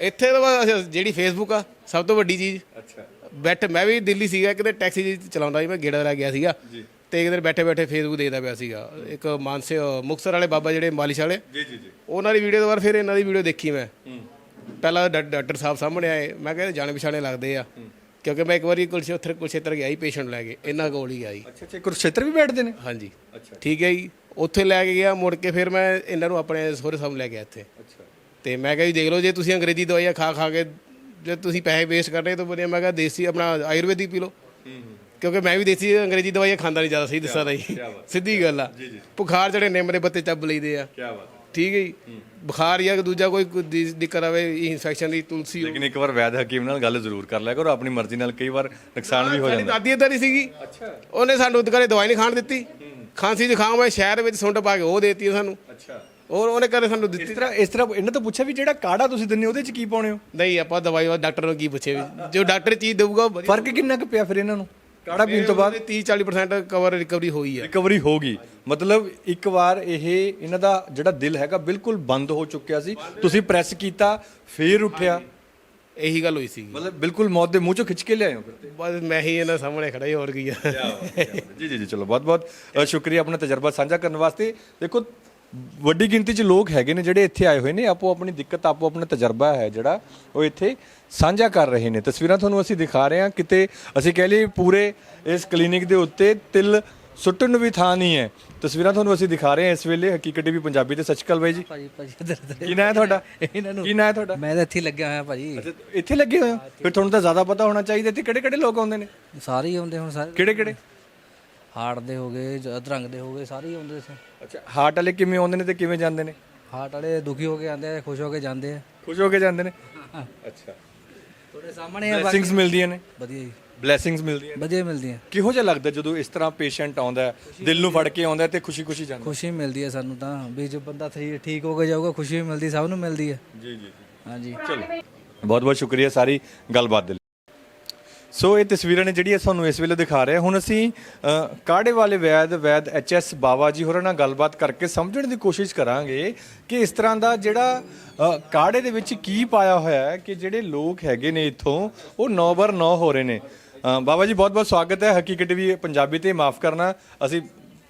ਇੱਥੇ ਤਾਂ ਬਸ ਅਸੀਂ- ਜਿਹੜੀ ਫੇਸਬੁੱਕ ਆ ਸਭ ਤੋਂ ਵੱਡੀ ਚੀਜ਼। ਅੱਛਾ। ਬੈਠ ਮੈਂ ਵੀ ਦਿੱਲੀ ਸੀਗਾ ਕਿਤੇ ਟੈਕਸੀ ਚਲਾਉਂਦਾ ਸੀ ਮੈਂ ਗੇੜਾ ਲੈ ਗਿਆ ਸੀਗਾ। ਤੇ ਇੱਕ ਦਿਨ ਬੈਠੇ ਬੈਠੇ ਫੇਸਬੁੱਕ ਦੇਖਦਾ ਪਿਆ ਸੀਗਾ। ਇੱਕ ਮਾਨਸੇ ਮੁਕਸਰ ਵਾਲੇ ਬਾਬਾ ਜਿਹੜੇ ਮਾਲਿਸ਼ ਵਾਲੇ। ਜੀ ਜੀ ਜੀ। ਉਹਨਾਂ ਦੀ ਵੀਡੀਓ ਤੋਂ ਬਾਅਦ ਫਿਰ ਇਹਨਾਂ ਦੀ ਵੀਡੀਓ ਦੇਖੀ ਮੈਂ। ਪਹਿਲਾਂ ਡਾ- ਡਾਕਟਰ ਸਾਹਿਬ ਸਾਹਮਣੇ ਆਏ। ਮੈਂ ਕਿਹਾ ਜਾਣ ਪਛਾਣੇ ਲੱਗਦੇ ਆ। ਕਿਉਂਕਿ ਮੈਂ ਇੱਕ ਵਾਰੀ ਕੁਲਛੇਤਰ ਕੁਲਛੇਤਰ ਗਿਆ ਸੀ ਪੇਸ਼ੈਂਟ ਲੈ ਕੇ। ਇਹਨਾਂ ਕੋਲ ਹੀ ਸੀ ਅੱਛਾ ਅੱਛਾ ਕੁਰਸ਼ੇਤਰ ਵੀ ਬੈਠਦੇ ਨੇ? ਹਾਂਜੀ। ਠੀਕ ਹੈ ਜੀ। ਉੱਥੇ ਲੈ ਕੇ ਗਿਆ ਮੁੜ ਕੇ ਫਿਰ ਮੈਂ ਇਹਨਾਂ ਨੂੰ ਆਪਣੇ ਸਹੁਰੇ ਸਾਹਿਬ ਲੈ ਗਿਆ ਇੱਥੇ। ਅੱਛਾ। ਤੇ ਮੈਂ ਕਿਹਾ ਜੀ ਦੇਖ ਲਓ ਜੇ ਤੁਸੀਂ ਅੰਗਰੇਜ਼ੀ ਦਵਾਈਆਂ ਖਾ ਖਾ ਕੇ ਜੇ ਤੁਸੀਂ ਪੈਸੇ ਵੇਸਟ ਕਰ ਰਹੇ ਤਾਂ ਵਧੀਆ। ਮੈਂ ਕਿਹਾ ਦੇਸੀ ਆਪਣਾ ਆਯੁਰਵੈਦਿਕ ਪੀ ਲਓ। ਕਿਉਂਕਿ ਮੈਂ ਵੀ ਦੇਸੀ ਅੰਗਰੇਜ਼ੀ ਦਵਾਈਆਂ ਖਾਂਦਾ ਨਹੀਂ ਜ਼ਿਆਦਾ ਸਹੀ ਦੱਸਾਂ ਤਾਂ ਜੀ। ਸਿੱਧੀ ਗੱਲ ਆ। ਬੁਖਾਰ ਜਿਹੜੇ ਨਿੰਮ ਦੇ ਪੱਤੇ ਚੱਬ ਲਈਦੇ ਆ। ਕੀ ਬਾਤ ਠੀਕ ਹੈ ਜੀ। ਬੁਖਾਰ ਜਾਂ ਦੂਜਾ ਕੋਈ ਦਿੱਕਤ ਆਵੇ ਇਨਫੈਕਸ਼ਨ ਦੀ ਤੁਲਸੀ ਲੇਕਿਨ ਇੱਕ ਵਾਰ ਵੈਦ ਹਕੀਮ ਨਾਲ ਗੱਲ ਜ਼ਰੂਰ ਕਰ ਲਿਆ ਕਰੋ ਆਪਣੀ ਮਰਜ਼ੀ ਨਾਲ ਕਈ ਵਾਰ ਨੁਕਸਾਨ ਵੀ ਹੋ ਸਾਡੀ ਜਾਂਦਾ। ਦਾਦੀ ਇਦਾਂ ਦੀ ਸੀਗੀ। ਉਹਨੇ ਸਾਨੂੰ ਦੁਕਾਨੇ ਦਵਾਈ ਨਹੀਂ ਖਾਣ ਦਿੱਤੀ। ਖਾਂਸੀ ਜ਼ੁਕਾਮ ਹੈ ਸ਼ਹਿਰ ਵਿੱਚ ਸੁੰਡ ਪਾ ਕੇ ਉਹ ਦੇਤੀ ਸਾਨੂੰ। ਅੱਛਾ। ਔਰ ਉਹਨੇ ਕਦੇ ਸਾਨੂੰ ਇਸ ਦਿੱਤੀ ਤਰ੍ਹਾਂ ਇਸ ਤਰ੍ਹਾਂ ਇਹਨਾਂ ਤੋਂ ਪੁੱਛਿਆ ਵੀ ਜਿਹੜਾ ਕਾੜਾ ਤੁਸੀਂ ਦਿੰਦੇ ਹੋ ਉਹਦੇ ਚ ਕੀ ਪਾਉਣੇ ਹੋ? ਨਹੀਂ ਆਪਾਂ ਦਵਾਈ ਵਾ ਡਾਕਟਰ ਨੂੰ ਕੀ ਪੁੱਛੇ ਵੀ? ਜੋ ਡਾਕਟਰ ਚੀਜ਼ ਦੇਊਗਾ ਉਹ ਵਧੀਆ। ਫ਼ਰਕ ਕਿੰਨਾ ਕੁ ਪਿਆ ਫਿਰ ਇਹਨਾਂ ਨੂੰ? ਕਾੜਾ ਪੀਣ ਤੋਂ ਬਾਅਦ? 30 40% ਕਵਰ ਰਿਕਵਰੀ ਹੋਈ ਹੈ ਰਿਕਵਰੀ ਹੋ ਗਈ। ਮਤਲਬ ਇੱਕ ਵਾਰ ਇਹ ਇਹਨਾਂ ਦਾ ਜਿਹੜਾ ਦਿਲ ਹੈਗਾ ਬਿਲਕੁਲ ਬੰਦ ਹੋ ਚੁੱਕਿਆ ਸੀ। ਤੁਸੀਂ ਪ੍ਰੈਸ ਕੀਤਾ ਫੇਰ ਉੱਠਿਆ। ਇਹੀ ਗੱਲ ਹੋਈ ਸੀ ਮਤਲਬ ਬਿਲਕੁਲ ਮੌਤ ਦੇ ਮੂੰਹ ਚੋਂ ਖਿੱਚ ਕੇ ਲਿਆਏ ਹੋ ਫਿਰ ਤੇ। ਬਸ ਮੈਂ ਹੀ ਇਹਨਾਂ ਸਾਹਮਣੇ ਖੜਾ ਹੀ ਹੋਰ ਕੀ ਆ। ਜੀ ਜੀ ਜੀ ਚਲੋ ਬਹੁਤ ਬਹੁਤ ਅ, ਸ਼ੁਕਰੀਆ ਆਪਣਾ ਤਜਰਬਾ ਸਾਂਝਾ ਕਰਨ ਵਾਸਤੇ। ਦੇਖੋ ਵੱਡੀ ਗਿਣਤੀ 'ਚ ਲੋਕ ਹੈਗੇ ਨੇ ਜਿਹੜੇ ਇੱਥੇ ਆਏ ਹੋਏ ਨੇ। ਆਪੋ ਆਪਣੀ ਦਿੱਕਤ ਆਪੋ ਆਪਣਾ ਤਜਰਬਾ ਹੈ ਜਿਹੜਾ ਉਹ ਇੱਥੇ ਸਾਂਝਾ ਕਰ ਰਹੇ ਨੇ। ਤਸਵੀਰਾਂ ਤੁਹਾਨੂੰ ਅਸੀਂ ਦਿਖਾ ਰਹੇ ਹਾਂ। ਕਿਤੇ ਅਸੀਂ ਕਹਿ ਲਈਏ ਪੂਰੇ ਇਸ ਕਲੀਨਿਕ ਦੇ ਉੱਤੇ ਤਿਲ ਸੁੱਟਣ ਨੂੰ ਵੀ ਥਾਂ ਨਹੀਂ ਹੈ। ਤਸਵੀਰਾਂ ਤੁਹਾਨੂੰ ਅਸੀਂ ਦਿਖਾ ਰਹੇ ਹਾਂ ਇਸ ਵੇਲੇ। ਹਕੀਕਤ ਟੀਵੀ ਪੰਜਾਬੀ ਤੇ। ਸੱਚ ਬਾਈ ਜੀ। ਭਾਜੀ ਭਾਜੀ ਕੀ ਨਾਂ ਹੈ ਤੁਹਾਡਾ? ਇਹਨਾਂ ਨੂੰ ਕੀ ਨਾਂ ਹੈ ਤੁਹਾਡਾ? ਮੈਂ ਤਾਂ ਇੱਥੇ ਹੀ ਲੱਗਿਆ ਹੋਇਆ ਭਾਜੀ। ਅੱਛਾ, ਇੱਥੇ ਲੱਗੇ ਹੋਏ ਹੋ? ਫਿਰ ਤੁਹਾਨੂੰ ਤਾਂ ਜ਼ਿਆਦਾ ਪਤਾ ਹੋਣਾ ਚਾਹੀਦਾ। ਇੱਥੇ ਕਿਹੜੇ ਕਿਹੜੇ ਲੋਕ ਆਉਂਦੇ ਨੇ? ਸਾਰੇ ਹੀ ਆਉਂਦੇ ਹੁਣ ਸਾਰੇ। ਕਿਹੜੇ ਕਿਹੜੇ ਹਾਰਟ ਦੇ ਹੋ ਗਏ ਜ- ਅਧਰੰਗ ਦੇ ਹੋ ਗਏ ਸਾਰੇ ਹੀ ਆਉਂਦੇ ਸੀ ਅੱਛਾ ਹਾਰਟ ਵਾਲੇ ਕਿਵੇਂ ਆਉਂਦੇ ਨੇ ਤੇ ਕਿਵੇਂ ਜਾਂਦੇ ਨੇ? ਹਾਰਟ ਵਾਲੇ ਦੁਖੀ ਹੋ ਕੇ ਆਉਂਦੇ ਆ ਖੁਸ਼ ਹੋ ਕੇ ਜਾਂਦੇ ਆ। ਖੁਸ਼ ਹੋ ਕੇ ਜਾਂਦੇ ਨੇ? ਅੱਛਾ। ਤੁਹਾਡੇ ਸਾਹਮਣੇ ਆ ਬਲੇਸਿੰਗਸ ਮਿਲਦੀਆਂ ਨੇ? ਵਧੀਆ ਜੀ। ਬਲੇਸਿੰਗਸ ਮਿਲਦੀਆਂ ਨੇ? ਵਧੀਆ ਮਿਲਦੀਆਂ। ਕਿਹੋ ਜਿਹਾ ਲੱਗਦਾ ਜਦੋਂ ਇਸ ਤਰ੍ਹਾਂ ਪੇਸ਼ੈਂਟ ਆਉਂਦਾ ਹੈ, ਦਿਲ ਨੂੰ ਫੜ ਕੇ ਆਉਂਦਾ ਹੈ ਤੇ ਖੁਸ਼ੀ-ਖੁਸ਼ੀ ਜਾਂਦਾ ਖੁਸ਼ੀ ਮਿਲਦੀ ਹੈ ਸਾਨੂੰ ਤਾਂ। ਵੀ ਜੋ ਬੰਦਾ ਠੀਕ ਹੋ ਕੇ ਜਾਊਗਾ ਖੁਸ਼ੀ ਵੀ ਮਿਲਦੀ ਸਭ ਨੂੰ ਮਿਲਦੀ ਹੈ ਜੀ ਜੀ ਹਾਂਜੀ। ਬਹੁਤ-ਬਹੁਤ ਸ਼ੁਕਰੀਆ ਸਾਰੀ ਗੱਲਬਾਤ ਦੇ ਲਈ। ਸੋ ਇਹ ਤਸਵੀਰਾਂ ਨੇ ਜਿਹੜੀਆਂ ਤੁਹਾਨੂੰ ਇਸ ਵੇਲੇ ਦਿਖਾ ਰਹੇ। ਹੁਣ ਅਸੀਂ ਕਾੜੇ ਵਾਲੇ ਵੈਦ ਵੈਦ ਐਚ ਐਸ ਬਾਵਾ ਜੀ ਹੋਰਾਂ ਨਾਲ ਗੱਲਬਾਤ ਕਰਕੇ ਸਮਝਣ ਦੀ ਕੋਸ਼ਿਸ਼ ਕਰਾਂਗੇ ਕਿ ਇਸ ਤਰ੍ਹਾਂ ਦਾ ਜਿਹੜਾ ਕਾੜੇ ਦੇ ਵਿੱਚ ਕੀ ਪਾਇਆ ਹੋਇਆ ਹੈ ਕਿ ਜਿਹੜੇ ਲੋਕ ਹੈਗੇ ਨੇ ਇੱਥੋਂ ਉਹ 9 ਬਰ 9 ਹੋ ਰਹੇ ਨੇ। ਬਾਬਾ ਜੀ ਬਹੁਤ-ਬਹੁਤ ਸਵਾਗਤ ਹੈ। ਹਕੀਕਤ ਵੀ ਪੰਜਾਬੀ ਤੇ ਮਾਫ ਕਰਨਾ। ਅਸੀਂ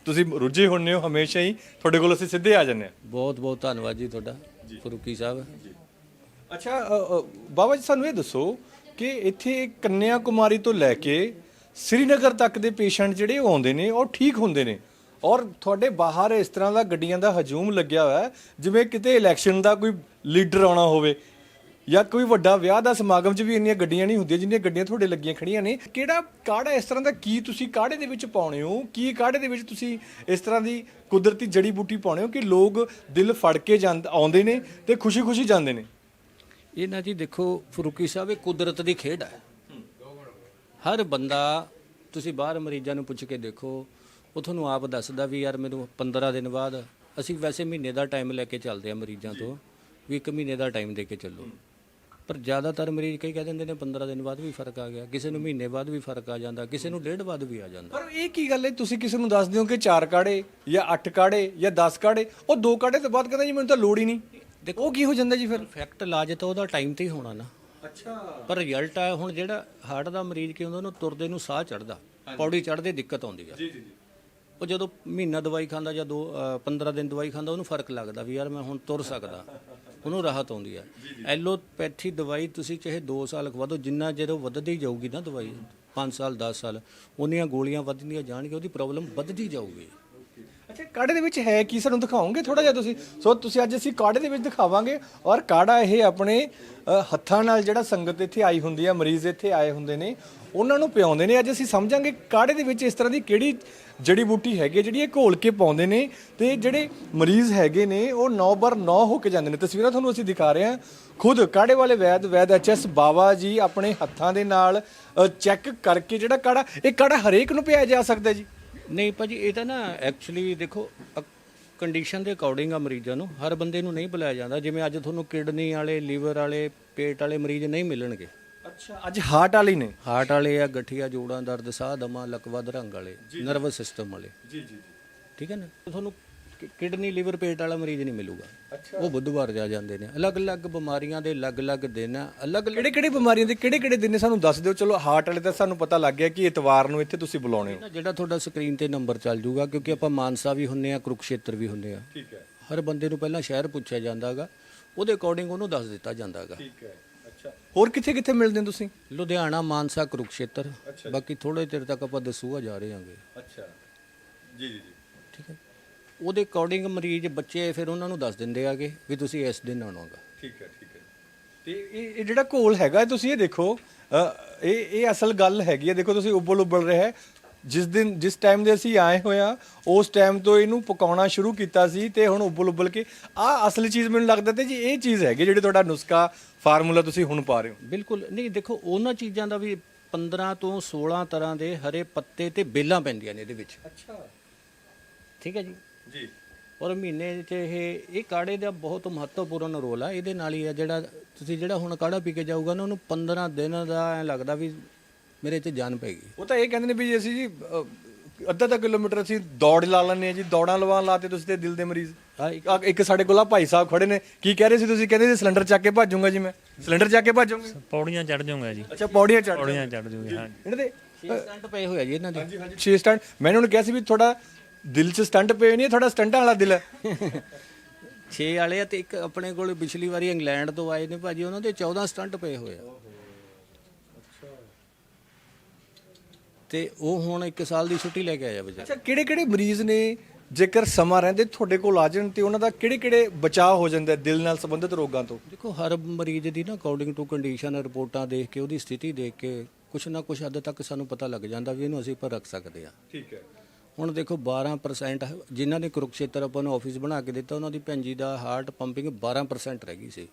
ਤੁਸੀਂ ਰੁੱਝੇ ਹੁੰਨੇ ਹੋ ਹਮੇਸ਼ਾ ਹੀ। ਤੁਹਾਡੇ ਕੋਲ ਅਸੀਂ ਸਿੱਧੇ ਆ ਜੰਨੇ ਹਾਂ। ਬਹੁਤ ਬਹੁਤ ਧੰਨਵਾਦ ਜੀ ਤੁਹਾਡਾ ਫਰੂਕੀ ਸਾਹਿਬ। ਅੱਛਾ ਬਾਬਾ ਜੀ ਸਾਨੂੰ ਇਹ ਦੱਸੋ ਕਿ ਇੱਥੇ ਕੰਨਿਆ ਕੁਮਾਰੀ ਤੋਂ ਲੈ ਕੇ ਸ੍ਰੀਨਗਰ ਤੱਕ ਦੇ ਪੇਸ਼ੈਂਟ ਜਿਹੜੇ ਉਹ ਆਉਂਦੇ ਨੇ, ਉਹ ਠੀਕ ਹੁੰਦੇ ਨੇ। ਔਰ ਤੁਹਾਡੇ ਬਾਹਰ ਇਸ ਤਰ੍ਹਾਂ ਦਾ ਗੱਡੀਆਂ ਦਾ ਹਜੂਮ ਲੱਗਿਆ ਹੋਇਆ ਹੈ, ਜਿਵੇਂ ਕਿਤੇ ਇਲੈਕਸ਼ਨ ਦਾ ਕੋਈ ਲੀਡਰ ਆਉਣਾ ਹੋਵੇ ਜਾਂ ਕੋਈ ਵੱਡਾ ਵਿਆਹ ਦਾ ਸਮਾਗਮ 'ਚ ਵੀ ਇੰਨੀਆਂ ਗੱਡੀਆਂ ਨਹੀਂ ਹੁੰਦੀਆਂ, ਜਿੰਨੀਆਂ ਗੱਡੀਆਂ ਤੁਹਾਡੇ ਲੱਗੀਆਂ ਖੜੀਆਂ ਨੇ। ਕਿਹੜਾ ਕਾੜਾ ਇਸ ਤਰ੍ਹਾਂ ਦਾ ਕੀ ਤੁਸੀਂ ਕਾੜੇ ਦੇ ਵਿੱਚ ਪਾਉਣੇ ਹੋ? ਕੀ ਕਾੜੇ ਦੇ ਵਿੱਚ ਤੁਸੀਂ ਇਸ ਤਰ੍ਹਾਂ ਦੀ ਕੁਦਰਤੀ ਜੜੀ ਬੂਟੀ ਪਾਉਣੇ ਹੋ ਕਿ ਲੋਕ ਦਿਲ ਫੜ ਕੇ ਜਾਂਦ ਆਉਂਦੇ ਨੇ ਤੇ ਖੁਸ਼ੀ-ਖੁਸ਼ੀ ਜਾਂਦੇ ਨੇ? ਇਹ ਨਾ ਜੀ ਦੇਖੋ, ਫਰੂਕੀ ਸਾਹਿਬ, ਇਹ ਕੁਦਰਤ ਦੀ ਖੇਡ ਹੈ। ਹਰ ਬੰਦਾ, ਤੁਸੀਂ ਬਾਹਰ ਮਰੀਜ਼ਾਂ ਨੂੰ ਪੁੱਛ ਕੇ ਦੇਖੋ, ਉਹ ਤੁਹਾਨੂੰ ਆਪ ਦੱਸਦਾ ਵੀ ਯਾਰ ਮੈਨੂੰ 15 ਦਿਨ ਬਾਅਦ, ਅਸੀਂ ਵੈਸੇ ਮਹੀਨੇ ਦਾ ਟਾਈਮ ਲੈ ਕੇ ਚੱਲਦੇ ਆ ਮਰੀਜ਼ਾਂ ਤੋਂ, ਵੀ ਇੱਕ ਮਹੀਨੇ ਦਾ ਟਾਈਮ ਦੇ ਕੇ ਚੱਲੋ। ਪਰ ਜ਼ਿਆਦਾਤਰ ਮਰੀਜ਼ ਕਈ ਕਹਿ ਦਿੰਦੇ ਨੇ 15 ਦਿਨ ਬਾਅਦ ਵੀ ਫ਼ਰਕ ਆ ਗਿਆ, ਕਿਸੇ ਨੂੰ ਮਹੀਨੇ ਬਾਅਦ ਵੀ ਫ਼ਰਕ ਆ ਜਾਂਦਾ, ਕਿਸੇ ਨੂੰ ਡੇਢ ਬਾਅਦ ਵੀ ਆ ਜਾਂਦਾ। ਪਰ ਇਹ ਕੀ ਗੱਲ ਹੈ, ਤੁਸੀਂ ਕਿਸੇ ਨੂੰ ਦੱਸ ਦਿਓ ਕਿ ਚਾਰ ਕਾੜੇ ਜਾਂ ਅੱਠ ਕਾੜੇ ਜਾਂ 10 ਕਾੜੇ, ਉਹ ਦੋ ਕਾੜੇ ਤੋਂ ਬਾਅਦ ਕਹਿੰਦਾ ਜੀ ਮੈਨੂੰ ਤਾਂ ਲੋੜ ਹੀ ਨਹੀਂ। ਉਹ ਕੀ ਹੋ ਜਾਂਦਾ ਜੀ ਫਿਰ? ਇਫੈਕਟ ਇਲਾਜ ਤਾਂ ਉਹਦਾ ਟਾਈਮ ਤੇ ਹੀ ਹੋਣਾ ਨਾ। ਅੱਛਾ। ਪਰ ਰਿਜ਼ਲਟ ਆ ਹੁਣ ਜਿਹੜਾ ਹਾਰਟ ਦਾ ਮਰੀਜ਼ ਕੀ ਹੁੰਦਾ ਉਹਨੂੰ ਤੁਰਦੇ ਨੂੰ ਸਾਹ ਚੜਦਾ ਪੌੜੀ ਚੜਦੇ ਦਿੱਕਤ ਆਉਂਦੀ ਆ। ਜੀ ਜੀ ਜੀ। ਉਹ ਜਦੋਂ ਮਹੀਨਾ ਦਵਾਈ ਖਾਂਦਾ ਜਾਂ ਦੋ ਅ, 15 ਦਿਨ ਦਵਾਈ ਖਾਂਦਾ ਉਹਨੂੰ ਫ਼ਰਕ ਲੱਗਦਾ ਵੀ ਯਾਰ ਮੈਂ ਹੁਣ ਤੁਰ ਸਕਦਾ। ਉਹਨੂੰ ਰਾਹਤ ਆਉਂਦੀ ਆ। ਐਲੋਪੈਥੀ ਦਵਾਈ ਤੁਸੀਂ ਚਾਹੇ 2 ਸਾਲ ਖਵਾ ਦਿਓ ਜਿੰਨਾ ਜਦੋਂ ਵੱਧਦੀ ਜਾਊਗੀ ਨਾ ਦਵਾਈ 5 ਸਾਲ 10 ਸਾਲ ਉਹਨੀਆਂ ਗੋਲੀਆਂ ਵੱਧਦੀਆਂ ਜਾਣਗੀਆਂ ਉਹਦੀ ਪ੍ਰੋਬਲਮ ਵੱਧਦੀ ਜਾਊਗੀ। ਅੱਛਾ ਕਾੜੇ ਦੇ ਵਿੱਚ ਹੈ ਕੀ? ਸਾਨੂੰ ਦਿਖਾਓਗੇ ਥੋੜਾ ਜਿਹਾ ਤੁਸੀਂ? ਸੋ ਤੁਸੀਂ ਅੱਜ ਅਸੀਂ ਕਾੜੇ ਦੇ ਵਿੱਚ ਦਿਖਾਵਾਂਗੇ ਔਰ ਕਾੜਾ ਇਹ ਆਪਣੇ ਅ, ਹੱਥਾਂ ਨਾਲ ਜਿਹੜਾ ਸੰਗਤ ਇੱਥੇ ਆਈ ਹੁੰਦੀ ਹੈ ਮਰੀਜ਼ ਇੱਥੇ ਆਏ ਹੁੰਦੇ ਨੇ ਉਹਨਾਂ ਨੂੰ ਪਿਆਉਂਦੇ ਨੇ। ਅੱਜ ਅਸੀਂ ਸਮਝਾਂਗੇ ਕਾੜੇ ਦੇ ਵਿੱਚ ਇਸ ਤਰ੍ਹਾਂ ਦੀ ਕਿਹੜੀ ਜੜੀ ਬੂਟੀ ਹੈਗੀ ਹੈ ਜਿਹੜੀ ਇਹ ਘੋਲ ਕੇ ਪਾਉਂਦੇ ਨੇ ਤੇ ਜਿਹੜੇ ਮਰੀਜ਼ ਹੈਗੇ ਨੇ ਉਹ 9 ਬਰ 9 ਹੋ ਕੇ ਜਾਂਦੇ ਨੇ। ਤਸਵੀਰਾਂ ਤੁਹਾਨੂੰ ਅਸੀਂ ਦਿਖਾ ਰਹੇ ਹਾਂ। ਖੁਦ ਕਾੜੇ ਵਾਲੇ ਵੈਦ ਵੈਦ ਐਚਐਸ ਬਾਵਾ ਜੀ ਆਪਣੇ ਹੱਥਾਂ ਦੇ ਨਾਲ ਚੈੱਕ ਕਰਕੇ ਜਿਹੜਾ ਕਾੜਾ ਇਹ ਕਾੜਾ ਹਰੇਕ ਨੂੰ ਪਿਆਇਆ ਜਾ ਸਕਦਾ ਜੀ। ਨਹੀਂ ਭਾਜੀ ਇਹ ਤਾਂ ਨਾ ਐਕਚੁਅਲੀ ਦੇਖੋ ਕੰਡੀਸ਼ਨ ਦੇ ਅਕੋਰਡਿੰਗ ਆ ਮਰੀਜ਼ਾਂ ਨੂੰ। ਹਰ ਬੰਦੇ ਨੂੰ ਨਹੀਂ ਬੁਲਾਇਆ ਜਾਂਦਾ। ਜਿਵੇਂ ਅੱਜ ਤੁਹਾਨੂੰ ਕਿਡਨੀ ਵਾਲੇ ਲੀਵਰ ਵਾਲੇ ਪੇਟ ਵਾਲੇ ਮਰੀਜ਼ ਨਹੀਂ ਮਿਲਣਗੇ। ਅੱਛਾ ਅੱਜ ਹਾਰਟ ਵਾਲੀ ਨੇ? ਹਾਰਟ ਵਾਲੇ ਆ ਗਠੀਆ ਜੋੜਾਂ ਦਰਦ ਸਾਹ ਦਮਾ ਲਕਵਾ ਦਰੰਗ ਵਾਲੇ ਨਰਵਸ ਸਿਸਟਮ ਵਾਲੇ। ਜੀ ਜੀ। ਠੀਕ ਹੈ ਨਾ? ਤੁਹਾਨੂੰ ਕਿਡਨੀ ਲੀਵਰ ਪੇਟ ਵਾਲਾ ਮਰੀਜ਼ ਨਹੀਂ ਮਿਲੂਗਾ। ਉਹ ਬੁੱਧਵਾਰ ਜਾ ਜਾਂਦੇ ਨੇ। ਅਲੱਗ-ਅਲੱਗ ਬਿਮਾਰੀਆਂ ਦੇ ਅਲੱਗ-ਅਲੱਗ ਦਿਨ ਆ। ਅਲੱਗ ਕਿਹੜੇ ਕਿਹੜੇ ਬਿਮਾਰੀਆਂ ਦੇ ਕਿਹੜੇ ਕਿਹੜੇ ਦਿਨ ਨੇ? ਸਾਨੂੰ ਦੱਸ ਦਿਓ। ਚਲੋ ਹਾਰਟ ਵਾਲੇ ਤਾਂ ਸਾਨੂੰ ਪਤਾ ਲੱਗ ਗਿਆ ਕਿ ਇਤਵਾਰ ਨੂੰ ਇੱਥੇ ਤੁਸੀਂ ਬੁਲਾਉਣੇ ਹੋ। ਜਿਹੜਾ ਤੁਹਾਡਾ ਸਕਰੀਨ ਤੇ ਨੰਬਰ ਚੱਲ ਜੂਗਾ ਕਿਉਂਕਿ ਆਪਾਂ ਮਾਨਸਾ ਵੀ ਹੁੰਨੇ ਆ ਕੁਰੂਕਸ਼ੇਤਰ ਵੀ ਹੁੰਨੇ ਆ। ਠੀਕ ਹੈ। ਹਰ ਬੰਦੇ ਨੂੰ ਪਹਿਲਾਂ ਸ਼ਹਿਰ ਪੁੱਛਿਆ ਜਾਂਦਾਗਾ ਉਹਦੇ ਅਕੋਰਡਿੰਗ ਉਹਨੂੰ ਦੱਸ ਦਿੱਤਾ ਜਾਂਦਾਗਾ ਠੀਕ ਹੈ। ਅੱਛਾ। ਹੋਰ ਕਿੱਥੇ ਕਿੱਥੇ ਮਿਲਦੇ ਹੋ ਤੁਸੀਂ? ਲੁਧਿਆਣਾ ਮਾਨਸਾ ਕੁਰੂਕਸ਼ੇਤਰ। ਬਾਕੀ ਥੋੜੇ ਚਿਰ ਤੱਕ ਆਪਾਂ ਦਸੂਆ ਜਾ ਰਹੇ ਹਾਂਗੇ। ਅੱਛਾ। ਜੀ ਜੀ ਜੀ। ਠੀਕ ਹੈ। ਉਹਦੇ ਅਕੋਰਡਿੰਗ ਮਰੀਜ਼ ਬੱਚੇ ਫਿਰ ਉਹਨਾਂ ਨੂੰ ਦੱਸ ਦਿੰਦੇ ਆਗੇ ਵੀ ਤੁਸੀਂ ਇਸ ਦਿਨ ਆਉਣਾਗਾ ਠੀਕ ਹੈ ਠੀਕ ਹੈ। ਤੇ ਇਹ ਇਹ ਜਿਹੜਾ ਘੋਲ ਹੈਗਾ ਤੁਸੀਂ ਇਹ ਦੇਖੋ ਅ, ਇਹ ਇਹ ਅਸਲ ਗੱਲ ਹੈਗੀ ਹੈ। ਦੇਖੋ ਤੁਸੀਂ ਉਬਲ ਉਬਲ ਰਿਹਾ ਹੈ। ਜਿਸ ਦਿਨ ਜਿਸ ਟਾਈਮ ਦੇ ਅਸੀਂ ਆਏ ਹੋਇਆ ਉਸ ਟਾਈਮ ਤੋਂ ਇਹਨੂੰ ਪਕਾਉਣਾ ਸ਼ੁਰੂ ਕੀਤਾ ਸੀ ਤੇ ਹੁਣ ਉਬਲ ਉਬਲ ਕੇ ਆ ਅਸਲੀ ਚੀਜ਼ ਮੈਨੂੰ ਲੱਗਦਾ ਤੇ ਜੀ ਇਹ ਚੀਜ਼ ਹੈਗੀ ਜਿਹੜੀ ਤੁਹਾਡਾ ਨੁਸਖਾ ਫਾਰਮੂਲਾ ਤੁਸੀਂ ਹੁਣ ਪਾ ਰਹੇ ਹੋ। ਬਿਲਕੁਲ। ਨਹੀਂ ਦੇਖੋ ਉਹਨਾਂ ਚੀਜ਼ਾਂ ਦਾ ਵੀ 15 ਤੋਂ 16 ਤਰ੍ਹਾਂ ਦੇ ਹਰੇ ਪੱਤੇ ਤੇ ਬੇਲਾਂ ਪੈਂਦੀਆਂ ਨੇ ਇਹਦੇ ਵਿੱਚ। ਅੱਛਾ। ਠੀਕ ਹੈ ਜੀ। ਜੀ। ਔਰ ਮਹੀਨੇ 'ਚ ਇਹ ਇਹ ਕਾੜੇ ਦਾ ਬਹੁਤ ਮਹੱਤਵਪੂਰਨ ਰੋਲ ਆ। ਇਹਦੇ ਨਾਲ ਹੀ ਆ ਜਿਹੜਾ ਤੁਸੀਂ ਜਿਹੜਾ ਹੁਣ ਕਾੜਾ ਪੀ ਕੇ ਜਾਊਗਾ ਨਾ ਉਹਨੂੰ 15 ਦਿਨ ਦਾ ਐ ਲੱਗਦਾ ਵੀ ਮੇਰੇ 'ਚ ਜਾਨ ਪੈ ਗਈ। ਉਹ ਤਾਂ ਇਹ ਕਹਿੰਦੇ ਨੇ ਵੀ ਅਸੀਂ ਜੀ ਅ, ਅੱਧਾ ਅੱਧਾ ਕਿਲੋਮੀਟਰ ਅਸੀਂ ਦੌੜ ਲਾ ਲੈਂਦੇ ਆ ਜੀ। ਦੌੜਾਂ ਲਵਾਉਣ ਲਾਤੇ ਤੁਸੀਂ ਤੇ ਦਿਲ ਦੇ ਮਰੀਜ਼। ਹਾਂ, ਆ ਇੱਕ ਸਾਡੇ ਕੋਲ ਆ ਭਾਈ ਸਾਹਿਬ ਖੜੇ ਨੇ। ਕੀ ਕਹਿ ਰਹੇ ਸੀ ਤੁਸੀਂ? ਕਹਿੰਦੇ ਸੀ ਸਿਲੰਡਰ ਚੱਕ ਕੇ ਭੱਜੂਗਾ ਜੀ ਮੈਂ। ਸਿਲੰਡਰ ਚੱਕ ਕੇ ਭੱਜੂਗਾ? ਪੌੜੀਆਂ ਚੜ ਜਾਊਗਾ ਜੀ। ਅੱਛਾ ਪੌੜੀਆਂ ਚੜ ਪੌੜੀਆਂ ਚੜ ਜਾਊਗੇ ਹਾਂ। ਇਹਨਾਂ ਦੇ ਸਟੰਟ ਪਏ ਹੋਏ ਆ ਜੀ ਇਹਨਾਂ ਦੇ। ਹਾਂਜੀ ਹਾਂਜੀ। 6 ਸਟੰਟ। ਮੈਂ ਉਹਨਾਂ ਕਿਹਾ ਸੀ ਵੀ ਤੁਹਾਡਾ ਦਿਲ 'ਚ ਸਟੰਟ ਪਏ ਨਹੀਂ ਤੁਹਾਡਾ ਸਟੰਟਾਂ ਵਾਲਾ ਦਿਲ ਹੈ। 6 ਵਾਲੇ ਆ ਤੇ ਇੱਕ ਆਪਣੇ ਕੋਲ ਪਿਛਲੀ ਵਾਰੀ ਇੰਗਲੈਂਡ ਤੋਂ ਆਏ ਨੇ ਭਾਜੀ ਉਹਨਾਂ ਦੇ 14 ਸਟੰਟ ਪਏ ਹੋਏ ਆ। ਤੇ ਉਹ ਹੁਣ 1 ਸਾਲ ਦੀ ਛੁੱਟੀ ਲੈ ਕੇ ਆਇਆ ਵਿਚਾਰਾ ਅੱਛਾ ਕਿਹੜੇ ਕਿਹੜੇ ਮਰੀਜ਼ ਨੇ ਜੇਕਰ ਸਮਾਂ ਰਹਿੰਦੇ ਤੁਹਾਡੇ ਕੋਲ ਆ ਜਾਣ ਤੇ ਉਹਨਾਂ ਦਾ ਕਿਹੜੇ ਕਿਹੜੇ ਬਚਾਅ ਹੋ ਜਾਂਦਾ ਦਿਲ ਨਾਲ ਸੰਬੰਧਿਤ ਰੋਗਾਂ ਤੋਂ? ਦੇਖੋ ਹਰ ਮਰੀਜ਼ ਦੀ ਨਾ ਅਕੋਰਡਿੰਗ ਟੂ ਕੰਡੀਸ਼ਨ ਰਿਪੋਰਟਾਂ ਦੇਖ ਕੇ ਉਹਦੀ ਸਥਿਤੀ ਦੇਖ ਕੇ ਕੁਛ ਨਾ ਕੁਛ ਹੱਦ ਤੱਕ ਸਾਨੂੰ ਪਤਾ ਲੱਗ ਜਾਂਦਾ ਵੀ ਇਹਨੂੰ ਅਸੀਂ ਪਰ ਰੱਖ ਸਕਦੇ ਆ। ਠੀਕ ਹੈ। ਹੁਣ ਦੇਖੋ 12% ਜਿਨ੍ਹਾਂ ਨੇ ਕੁਰੂਕਸ਼ੇਤਰ ਆਪਾਂ ਨੂੰ ਆਫਿਸ ਬਣਾ ਕੇ ਦਿੱਤਾ ਉਹਨਾਂ ਦੀ ਭੈਣ ਜੀ ਦਾ ਹਾਰਟ ਪੰਪਿੰਗ 12% ਰਹਿ ਗਈ ਸੀ।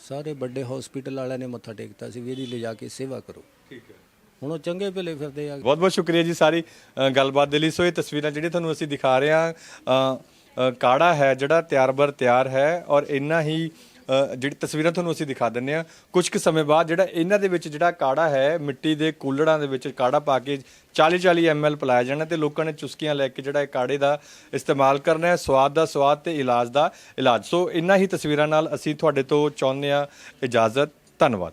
ਸਾਰੇ ਵੱਡੇ ਹਸਪੀਟਲ ਵਾਲਿਆਂ ਨੇ ਮੱਥਾ ਟੇਕਤਾ ਸੀ ਵੀ ਇਹਦੀ ਲਿਜਾ ਕੇ ਸੇਵਾ ਕਰੋ। ਠੀਕ ਹੈ। ਹੁਣ ਉਹ ਚੰਗੇ ਭਲੇ ਫਿਰਦੇ ਆ। ਬਹੁਤ ਬਹੁਤ ਸ਼ੁਕਰੀਆ ਜੀ ਸਾਰੀ ਗੱਲਬਾਤ ਦੇ ਲਈ। ਸੋ ਇਹ ਤਸਵੀਰਾਂ ਜਿਹੜੀਆਂ ਤੁਹਾਨੂੰ ਅਸੀਂ ਦਿਖਾ ਰਹੇ ਅ, ਕਾੜਾ ਹੈ ਜਿਹੜਾ ਤਿਆਰ ਬਰ ਤਿਆਰ ਹੈ ਔਰ ਇੰਨਾ ਹੀ ਜਿਹੜੀ ਤਸਵੀਰਾਂ ਤੁਹਾਨੂੰ ਅਸੀਂ ਦਿਖਾ ਦਿੰਨੇ ਆ ਕੁਝ ਕੁ ਸਮੇਂ ਬਾਅਦ ਜਿਹੜਾ ਇਹਨਾਂ ਦੇ ਵਿੱਚ ਜਿਹੜਾ ਕਾੜਾ ਹੈ, ਮਿੱਟੀ ਦੇ ਕੂਲੜਾਂ ਦੇ ਵਿੱਚ ਕਾੜਾ ਪਾ ਕੇ 40 40 ml ਪਿਲਾਇਆ ਜਾਣਾ ਤੇ ਲੋਕਾਂ ਨੇ ਚੁਸਕੀਆਂ ਲੈ ਕੇ ਜਿਹੜਾ ਇਹ ਕਾੜੇ ਦਾ ਇਸਤੇਮਾਲ ਕਰਨਾ ਹੈ, ਸਵਾਦ ਦਾ ਸਵਾਦ ਤੇ ਇਲਾਜ ਦਾ ਇਲਾਜ। ਸੋ ਇੰਨਾ ਹੀ ਤਸਵੀਰਾਂ ਨਾਲ ਅਸੀਂ ਤੁਹਾਡੇ ਤੋਂ ਚਾਹੁੰਦੇ ਆ ਇਜਾਜ਼ਤ। ਧੰਨਵਾਦ।